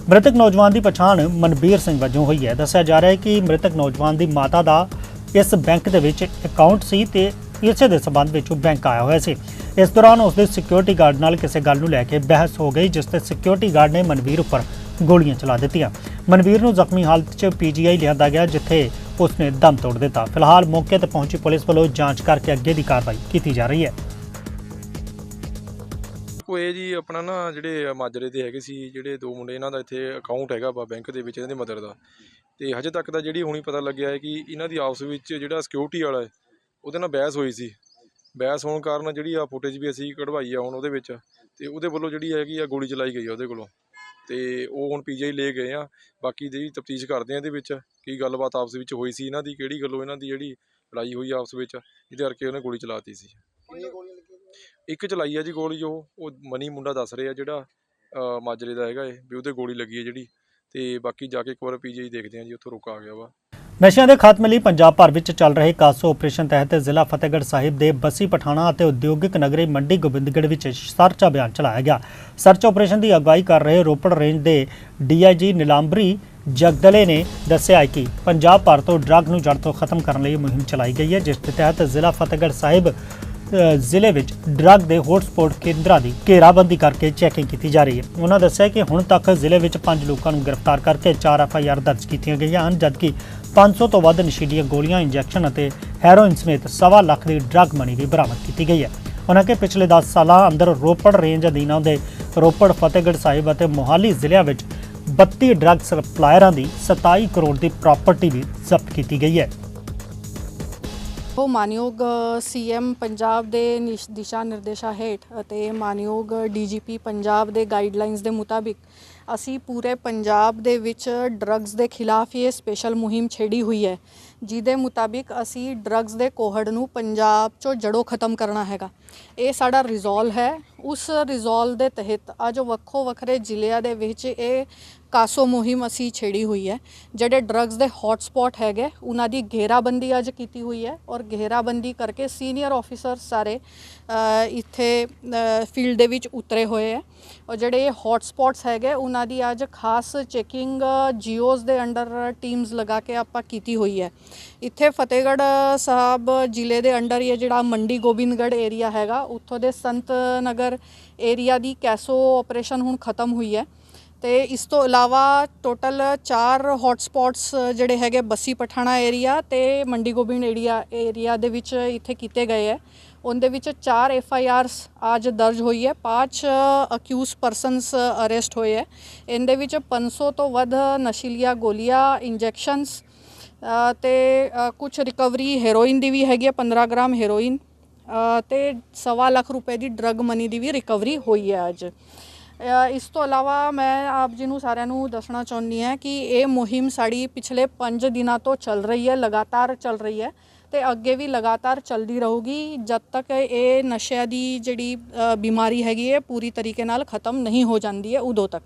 ਮ੍ਰਿਤਕ ਨੌਜਵਾਨ ਦੀ ਪਛਾਣ ਮਨਬੀਰ ਸਿੰਘ ਵਜੋਂ ਹੋਈ ਹੈ। ਦੱਸਿਆ ਜਾ ਰਿਹਾ ਹੈ ਕਿ ਮ੍ਰਿਤਕ ਨੌਜਵਾਨ ਦੀ ਮਾਤਾ ਦਾ ਇਸ ਬੈਂਕ ਦੇ ਵਿੱਚ ਅਕਾਊਂਟ ਸੀ ਤੇ ਇਸੇ ਦੇ ਸਬੰਧ ਵਿੱਚ ਉਹ ਬੈਂਕ ਆਇਆ ਹੋਇਆ ਸੀ। ਇਸ ਦੌਰਾਨ ਉਸ ਦੇ ਸਿਕਿਉਰਿਟੀ ਗਾਰਡ ਨਾਲ ਕਿਸੇ ਗੱਲ ਨੂੰ ਲੈ ਕੇ ਬਹਿਸ ਹੋ ਗਈ, ਜਿਸ ਤੇ ਸਿਕਿਉਰਿਟੀ ਗਾਰਡ ਨੇ ਮਨਵੀਰ ਉੱਪਰ ਗੋਲੀਆਂ ਚਲਾ ਦਿੱਤੀਆਂ। ਮਨਵੀਰ ਨੂੰ ਜ਼ਖਮੀ ਹਾਲਤ 'ਚ ਪੀਜੀਆਈ ਲਿਆਂਦਾ ਗਿਆ, ਜਿੱਥੇ ਉਸਨੇ ਦਮ ਤੋੜ ਦਿੱਤਾ। ਫਿਲਹਾਲ ਮੌਕੇ ਤੇ ਪਹੁੰਚੀ ਪੁਲਿਸ ਵੱਲੋਂ ਜਾਂਚ ਕਰਕੇ ਅੱਗੇ ਦੀ ਕਾਰਵਾਈ ਕੀਤੀ ਜਾ ਰਹੀ ਹੈ। ਉਹ ਇਹ ਜੀ ਆਪਣਾ ਨਾ ਜਿਹੜੇ ਮਾਜਰੇ ਦੇ ਹੈਗੇ ਸੀ, ਜਿਹੜੇ ਦੋ ਮੁੰਡੇ ਇਹਨਾਂ ਦਾ ਇੱਥੇ ਅਕਾਊਂਟ ਹੈਗਾ ਵਾ ਬੈਂਕ ਦੇ ਵਿੱਚ ਇਹਨਾਂ ਦੀ ਮਦਰ ਦਾ। ਤੇ ਹਜੇ ਤੱਕ ਤਾਂ ਜਿਹੜੀ ਹੁਣੀ ਪਤਾ ਲੱਗਿਆ ਹੈ ਕਿ ਇਹਨਾਂ ਦੀ ਆਪਸ ਵਿੱਚ ਜਿਹੜਾ ਸਿਕਿਉਰਿਟੀ ਵਾਲਾ ਹੈ, ਉਹਦੇ ਨਾਲ ਬਹਿਸ ਹੋਈ ਸੀ। ਬਹਿਸ ਹੋਣ ਕਾਰਨ ਜਿਹੜੀ ਆ ਫੁਟੇਜ ਵੀ ਅਸੀਂ ਕਢਵਾਈ ਆ ਹੁਣ ਉਹਦੇ ਵਿੱਚ, ਤੇ ਉਹਦੇ ਵੱਲੋਂ ਜਿਹੜੀ ਹੈਗੀ ਆ ਗੋਲੀ ਚਲਾਈ ਗਈ ਆ ਉਹਦੇ ਕੋਲੋਂ। ਤੇ ਉਹ ਹੁਣ ਪੀਜੀਆਈ ਲੈ ਗਏ ਆ। ਬਾਕੀ ਜਿਹੜੀ ਤਫਤੀਸ਼ ਕਰਦੇ ਆ ਇਹਦੇ ਵਿੱਚ ਕੀ ਗੱਲਬਾਤ ਆਪਸ ਵਿੱਚ ਹੋਈ ਸੀ ਇਹਨਾਂ ਦੀ ਕਿਹੜੀ ਗੱਲੋਂ ਇਹਨਾਂ ਦੀ ਜਿਹੜੀ ਲੜਾਈ ਹੋਈ ਆਪਸ ਵਿੱਚ ਜਿਹਦੇ ਕਰਕੇ ਉਹਨੇ ਗੋਲੀ ਚਲਾਤੀ ਸੀ। ਇੱਕ ਚਲਾਈ ਆ ਜੀ ਗੋਲੀ ਉਹ ਉਹ ਮਨੀ ਮੁੰਡਾ ਦੱਸ ਰਿਹਾ ਜਿਹੜਾ ਮਾਜਰੇ ਦਾ ਹੈਗਾ ਏ ਵੀ ਉਹਦੇ ਗੋਲੀ ਲੱਗੀ ਹੈ ਜਿਹੜੀ। ਤੇ ਬਾਕੀ ਜਾ ਕੇ ਇੱਕ ਵਾਰ ਪੀਜੀਆਈ ਦੇਖਦੇ ਆ ਜੀ ਉੱਥੋਂ ਰੁਕ ਆ ਗਿਆ ਵਾ। ਨਸ਼ਿਆਂ ਦੇ ਖਾਤਮੇ ਲਈ ਪੰਜਾਬ ਭਰ ਵਿੱਚ ਚੱਲ ਰਹੇ ਕਾਸੋ ਆਪਰੇਸ਼ਨ ਤਹਿਤ ਜ਼ਿਲ੍ਹਾ ਫਤਿਹਗੜ੍ਹ ਸਾਹਿਬ ਦੇ ਬੱਸੀ ਪਠਾਣਾ ਅਤੇ ਉਦਯੋਗਿਕ ਨਗਰੀ ਮੰਡੀ ਗੋਬਿੰਦਗੜ੍ਹ ਵਿੱਚ ਸਰਚ ਅਭਿਆਨ ਚਲਾਇਆ ਗਿਆ। ਸਰਚ ਆਪਰੇਸ਼ਨ ਦੀ ਅਗਵਾਈ ਕਰ ਰਹੇ ਰੋਪੜ ਰੇਂਜ ਦੇ ਡੀਆਈਜੀ ਨਿਲਾਂਬਰੀ ਜਗਦਲੇ ਨੇ ਦੱਸਿਆ ਕਿ ਪੰਜਾਬ ਭਰ ਤੋਂ ਡਰੱਗ ਨੂੰ ਜੜ ਤੋਂ ਖਤਮ ਕਰਨ ਲਈ ਮੁਹਿੰਮ ਚਲਾਈ ਗਈ ਹੈ, ਜਿਸ ਦੇ ਤਹਿਤ ਜ਼ਿਲ੍ਹਾ ਫਤਿਹਗੜ੍ਹ ਸਾਹਿਬ ਜ਼ਿਲ੍ਹੇ ਵਿੱਚ ਡਰੱਗ ਦੇ ਹੌਟਸਪੌਟ ਕੇਂਦਰਾਂ ਦੀ ਘੇਰਾਬੰਦੀ ਕਰਕੇ ਚੈਕਿੰਗ ਕੀਤੀ ਜਾ ਰਹੀ ਹੈ। ਉਹਨਾਂ ਦੱਸਿਆ ਕਿ ਹੁਣ ਤੱਕ ਜ਼ਿਲ੍ਹੇ ਵਿੱਚ 5 ਲੋਕਾਂ ਨੂੰ ਗ੍ਰਿਫਤਾਰ ਕਰਕੇ 4 ਐਫਆਈਆਰ ਦਰਜ ਕੀਤੀਆਂ ਗਈਆਂ ਹਨ, ਜਦਕਿ 500 ਤੋਂ ਵੱਧ ਨਸ਼ੀਲੀਆਂ ਗੋਲੀਆਂ, ਇੰਜੈਕਸ਼ਨ ਅਤੇ ਹੈਰੋਇਨ ਸਮੇਤ ਸਵਾ ਲੱਖ ਦੀ ਡਰੱਗ ਮਨੀ ਵੀ ਬਰਾਮਦ ਕੀਤੀ ਗਈ ਹੈ। ਉਹਨਾਂ ਕਿ ਪਿਛਲੇ 10 ਸਾਲਾਂ ਅੰਦਰ ਰੋਪੜ ਰੇਂਜ ਅਧੀਨ ਆਉਂਦੇ ਰੋਪੜ, ਫਤਿਹਗੜ੍ਹ ਸਾਹਿਬ ਅਤੇ ਮੋਹਾਲੀ ਜ਼ਿਲ੍ਹਿਆਂ ਵਿੱਚ 32 ਡਰੱਗ ਸਪਲਾਇਰਾਂ ਦੀ 27 ਕਰੋੜ ਦੀ ਪ੍ਰਾਪਰਟੀ ਵੀ ਜ਼ਬਤ ਕੀਤੀ ਗਈ ਹੈ। ਉਹ ਮਾਨਯੋਗ ਸੀਐਮ ਪੰਜਾਬ ਦੇ ਨਿਸ਼- ਦਿਸ਼ਾ ਨਿਰਦੇਸ਼ਾਂ ਹੇਠ ਅਤੇ ਮਾਨਯੋਗ ਡੀਜੀਪੀ ਪੰਜਾਬ ਦੇ ਗਾਈਡਲਾਈਨਸ ਦੇ ਮੁਤਾਬਿਕ ਅਸੀਂ ਪੂਰੇ ਪੰਜਾਬ ਦੇ ਵਿੱਚ ਡਰੱਗਸ ਦੇ ਖਿਲਾਫ ਇਹ ਸਪੈਸ਼ਲ ਮੁਹਿੰਮ ਛੇੜੀ ਹੋਈ ਹੈ, ਜਿਹਦੇ ਮੁਤਾਬਿਕ ਅਸੀਂ ਡਰੱਗਸ ਦੇ ਕੋਹੜ ਨੂੰ ਪੰਜਾਬ ਚੋਂ ਜੜੋਂ ਖਤਮ ਕਰਨਾ ਹੈਗਾ। ਇਹ ਸਾਡਾ ਰਿਜ਼ੋਲਵ ਹੈ। ਉਸ ਰਿਜ਼ੋਲਵ ਦੇ ਤਹਿਤ ਅੱਜ ਵੱਖੋ ਵੱਖਰੇ ਜ਼ਿਲ੍ਹਿਆਂ ਦੇ ਵਿੱਚ ਇਹ ਕਾਸੋ ਮੁਹਿੰਮ ਅਸੀਂ ਛੇੜੀ ਹੋਈ ਹੈ। ਜਿਹੜੇ ਡਰੱਗਸ ਦੇ ਹੌਟ ਹੈਗੇ, ਉਹਨਾਂ ਦੀ ਘੇਰਾਬੰਦੀ ਅੱਜ ਕੀਤੀ ਹੋਈ ਹੈ ਔਰ ਘੇਰਾਬੰਦੀ ਕਰਕੇ ਸੀਨੀਅਰ ਆਫੀਸਰ ਸਾਰੇ ਇੱਥੇ ਫੀਲਡ ਦੇ ਵਿੱਚ ਉਤਰੇ ਹੋਏ ਹੈ। ਔਰ ਜਿਹੜੇ ਹੌਟ ਸਪੌਟਸ ਹੈਗੇ, ਉਹਨਾਂ ਦੀ ਅੱਜ ਖਾਸ ਚੈਕਿੰਗ ਜੀਓਜ਼ ਦੇ ਅੰਡਰ ਟੀਮਸ ਲਗਾ ਕੇ ਆਪਾਂ ਕੀਤੀ ਹੋਈ ਹੈ। ਇੱਥੇ ਫਤਿਹਗੜ੍ਹ ਸਾਹਿਬ ਜ਼ਿਲ੍ਹੇ ਦੇ ਅੰਡਰ ਇਹ ਜਿਹੜਾ ਮੰਡੀ ਗੋਬਿੰਦਗੜ੍ਹ ਏਰੀਆ ਹੈਗਾ। ਉੱਥੋਂ ਦੇ ਸੰਤ ਨਗਰ ਏਰੀਆ ਦੀ ਕੈਸੋ ਆਪਰੇਸ਼ਨ ਹੁਣ ਖਤਮ ਹੋਈ ਹੈ। ਤੇ ਇਸ ਤੋਂ ਇਲਾਵਾ ਟੋਟਲ 4 ਹੌਟ ਸਪੌਟਸ ਜਿਹੜੇ ਹੈਗੇ ਬੱਸੀ ਪਠਾਣਾ ਏਰੀਆ ਤੇ ਮੰਡੀ ਗੋਬਿੰਦ ਏਰੀਆ ਏਰੀਆ ਦੇ ਵਿੱਚ ਇੱਥੇ ਕੀਤੇ ਗਏ ਹੈ। ਉਹਦੇ ਵਿੱਚ 4 ਐਫ ਆਈ ਆਰਸ ਅੱਜ ਦਰਜ ਹੋਈ ਹੈ। 5 ਅਕਿਊਜ਼ ਪਰਸਨਸ ਅਰੈਸਟ ਹੋਏ ਹੈ। ਇਹਦੇ ਵਿੱਚ 500 ਤੋਂ ਵੱਧ ਨਸ਼ੀਲੀਆਂ ਗੋਲੀਆਂ ਇੰਜੈਕਸ਼ਨਸ ਅ, ਤੇ ਕੁਝ ਰਿਕਵਰੀ ਹੈਰੋਇਨ ਦੀ ਵੀ ਹੈਗੀ ਹੈ 15 ਗ੍ਰਾਮ ਹੈਰੋਇਨ ਅ, ਤੇ ਸਵਾ ਲੱਖ ਰੁਪਏ ਦੀ ਡਰੱਗ ਮਨੀ ਦੀ ਵੀ ਰਿਕਵਰੀ ਹੋਈ ਹੈ ਅੱਜ। ਇਸ ਤੋਂ ਇਲਾਵਾ ਮੈਂ ਆਪ ਜੀ ਨੂੰ ਸਾਰਿਆਂ ਨੂੰ ਦੱਸਣਾ ਚਾਹੁੰਦੀ ਹਾਂ ਕਿ ਇਹ ਮੁਹਿੰਮ ਸਾਡੀ ਪਿਛਲੇ 5 ਦਿਨਾਂ ਤੋਂ ਚੱਲ ਰਹੀ ਹੈ ਲਗਾਤਾਰ ਚੱਲ ਰਹੀ ਹੈ ਤੇ ਅੱਗੇ ਵੀ ਲਗਾਤਾਰ ਚੱਲਦੀ ਰਹੂਗੀ ਜਦ ਤੱਕ ਇਹ ਨਸ਼ਿਆਂ ਦੀ ਜਿਹੜੀ ਬਿਮਾਰੀ ਹੈਗੀ ਹੈ ਪੂਰੀ ਤਰੀਕੇ ਨਾਲ ਖਤਮ ਨਹੀਂ ਹੋ ਜਾਂਦੀ ਹੈ ਉਦੋਂ ਤੱਕ।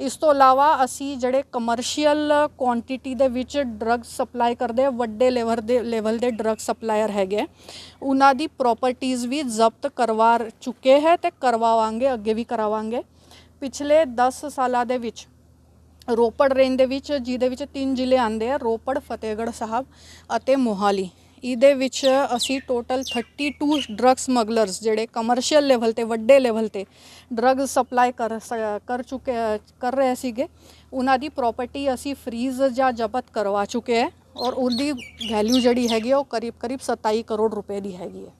ਇਸ ਤੋਂ ਇਲਾਵਾ ਅਸੀਂ ਜਿਹੜੇ ਕਮਰਸ਼ੀਅਲ ਕੁਆਂਟੀਟੀ ਦੇ ਵਿੱਚ ਡਰੱਗ ਸਪਲਾਈ ਕਰਦੇ ਆ ਵੱਡੇ ਲੈਵਲ ਦੇ ਲੈਵਲ ਦੇ ਡਰੱਗ ਸਪਲਾਇਰ ਹੈਗੇ ਆ, ਉਹਨਾਂ ਦੀ ਪ੍ਰਾਪਰਟੀਆਂ ਵੀ ਜ਼ਬਤ ਕਰਵਾ ਚੁੱਕੇ ਹੈ ਤੇ ਕਰਵਾਵਾਂਗੇ ਅੱਗੇ ਵੀ ਕਰਾਵਾਂਗੇ ਪਿਛਲੇ 10 ਸਾਲਾਂ ਦੇ ਵਿੱਚ, ਰੋਪੜ ਰੇਂਜ ਦੇ ਵਿੱਚ, ਜਿਹਦੇ ਵਿੱਚ ਤਿੰਨ ਜ਼ਿਲ੍ਹੇ ਆਉਂਦੇ ਆ, ਰੋਪੜ, ਫਤਿਹਗੜ੍ਹ ਸਾਹਿਬ ਅਤੇ ਮੋਹਾਲੀ। ਇਹਦੇ ਵਿੱਚ ਅਸੀਂ ਟੋਟਲ 32 ਡਰੱਗ ਸਮਗਲਰਸ ਜਿਹੜੇ ਕਮਰਸ਼ੀਅਲ ਲੈਵਲ ਤੇ, ਵੱਡੇ ਲੈਵਲ ਤੇ ਡਰੱਗ ਸਪਲਾਈ ਕਰ ਸ- ਕਰ ਚੁੱਕੇ, ਕਰ ਰਹੇ ਸੀਗੇ, ਉਹਨਾਂ ਦੀ ਪ੍ਰਾਪਰਟੀ ਅਸੀਂ ਫਰੀਜ਼ ਜਾਂ ਜ਼ਬਤ ਕਰਵਾ ਚੁੱਕੇ ਹੈ ਔਰ ਉਹਦੀ ਵੈਲਿਊ ਜਿਹੜੀ ਹੈਗੀ ਆ, ਉਹ ਕਰੀਬ ਕਰੀਬ 27 ਕਰੋੜ ਰੁਪਏ ਦੀ ਹੈਗੀ ਹੈ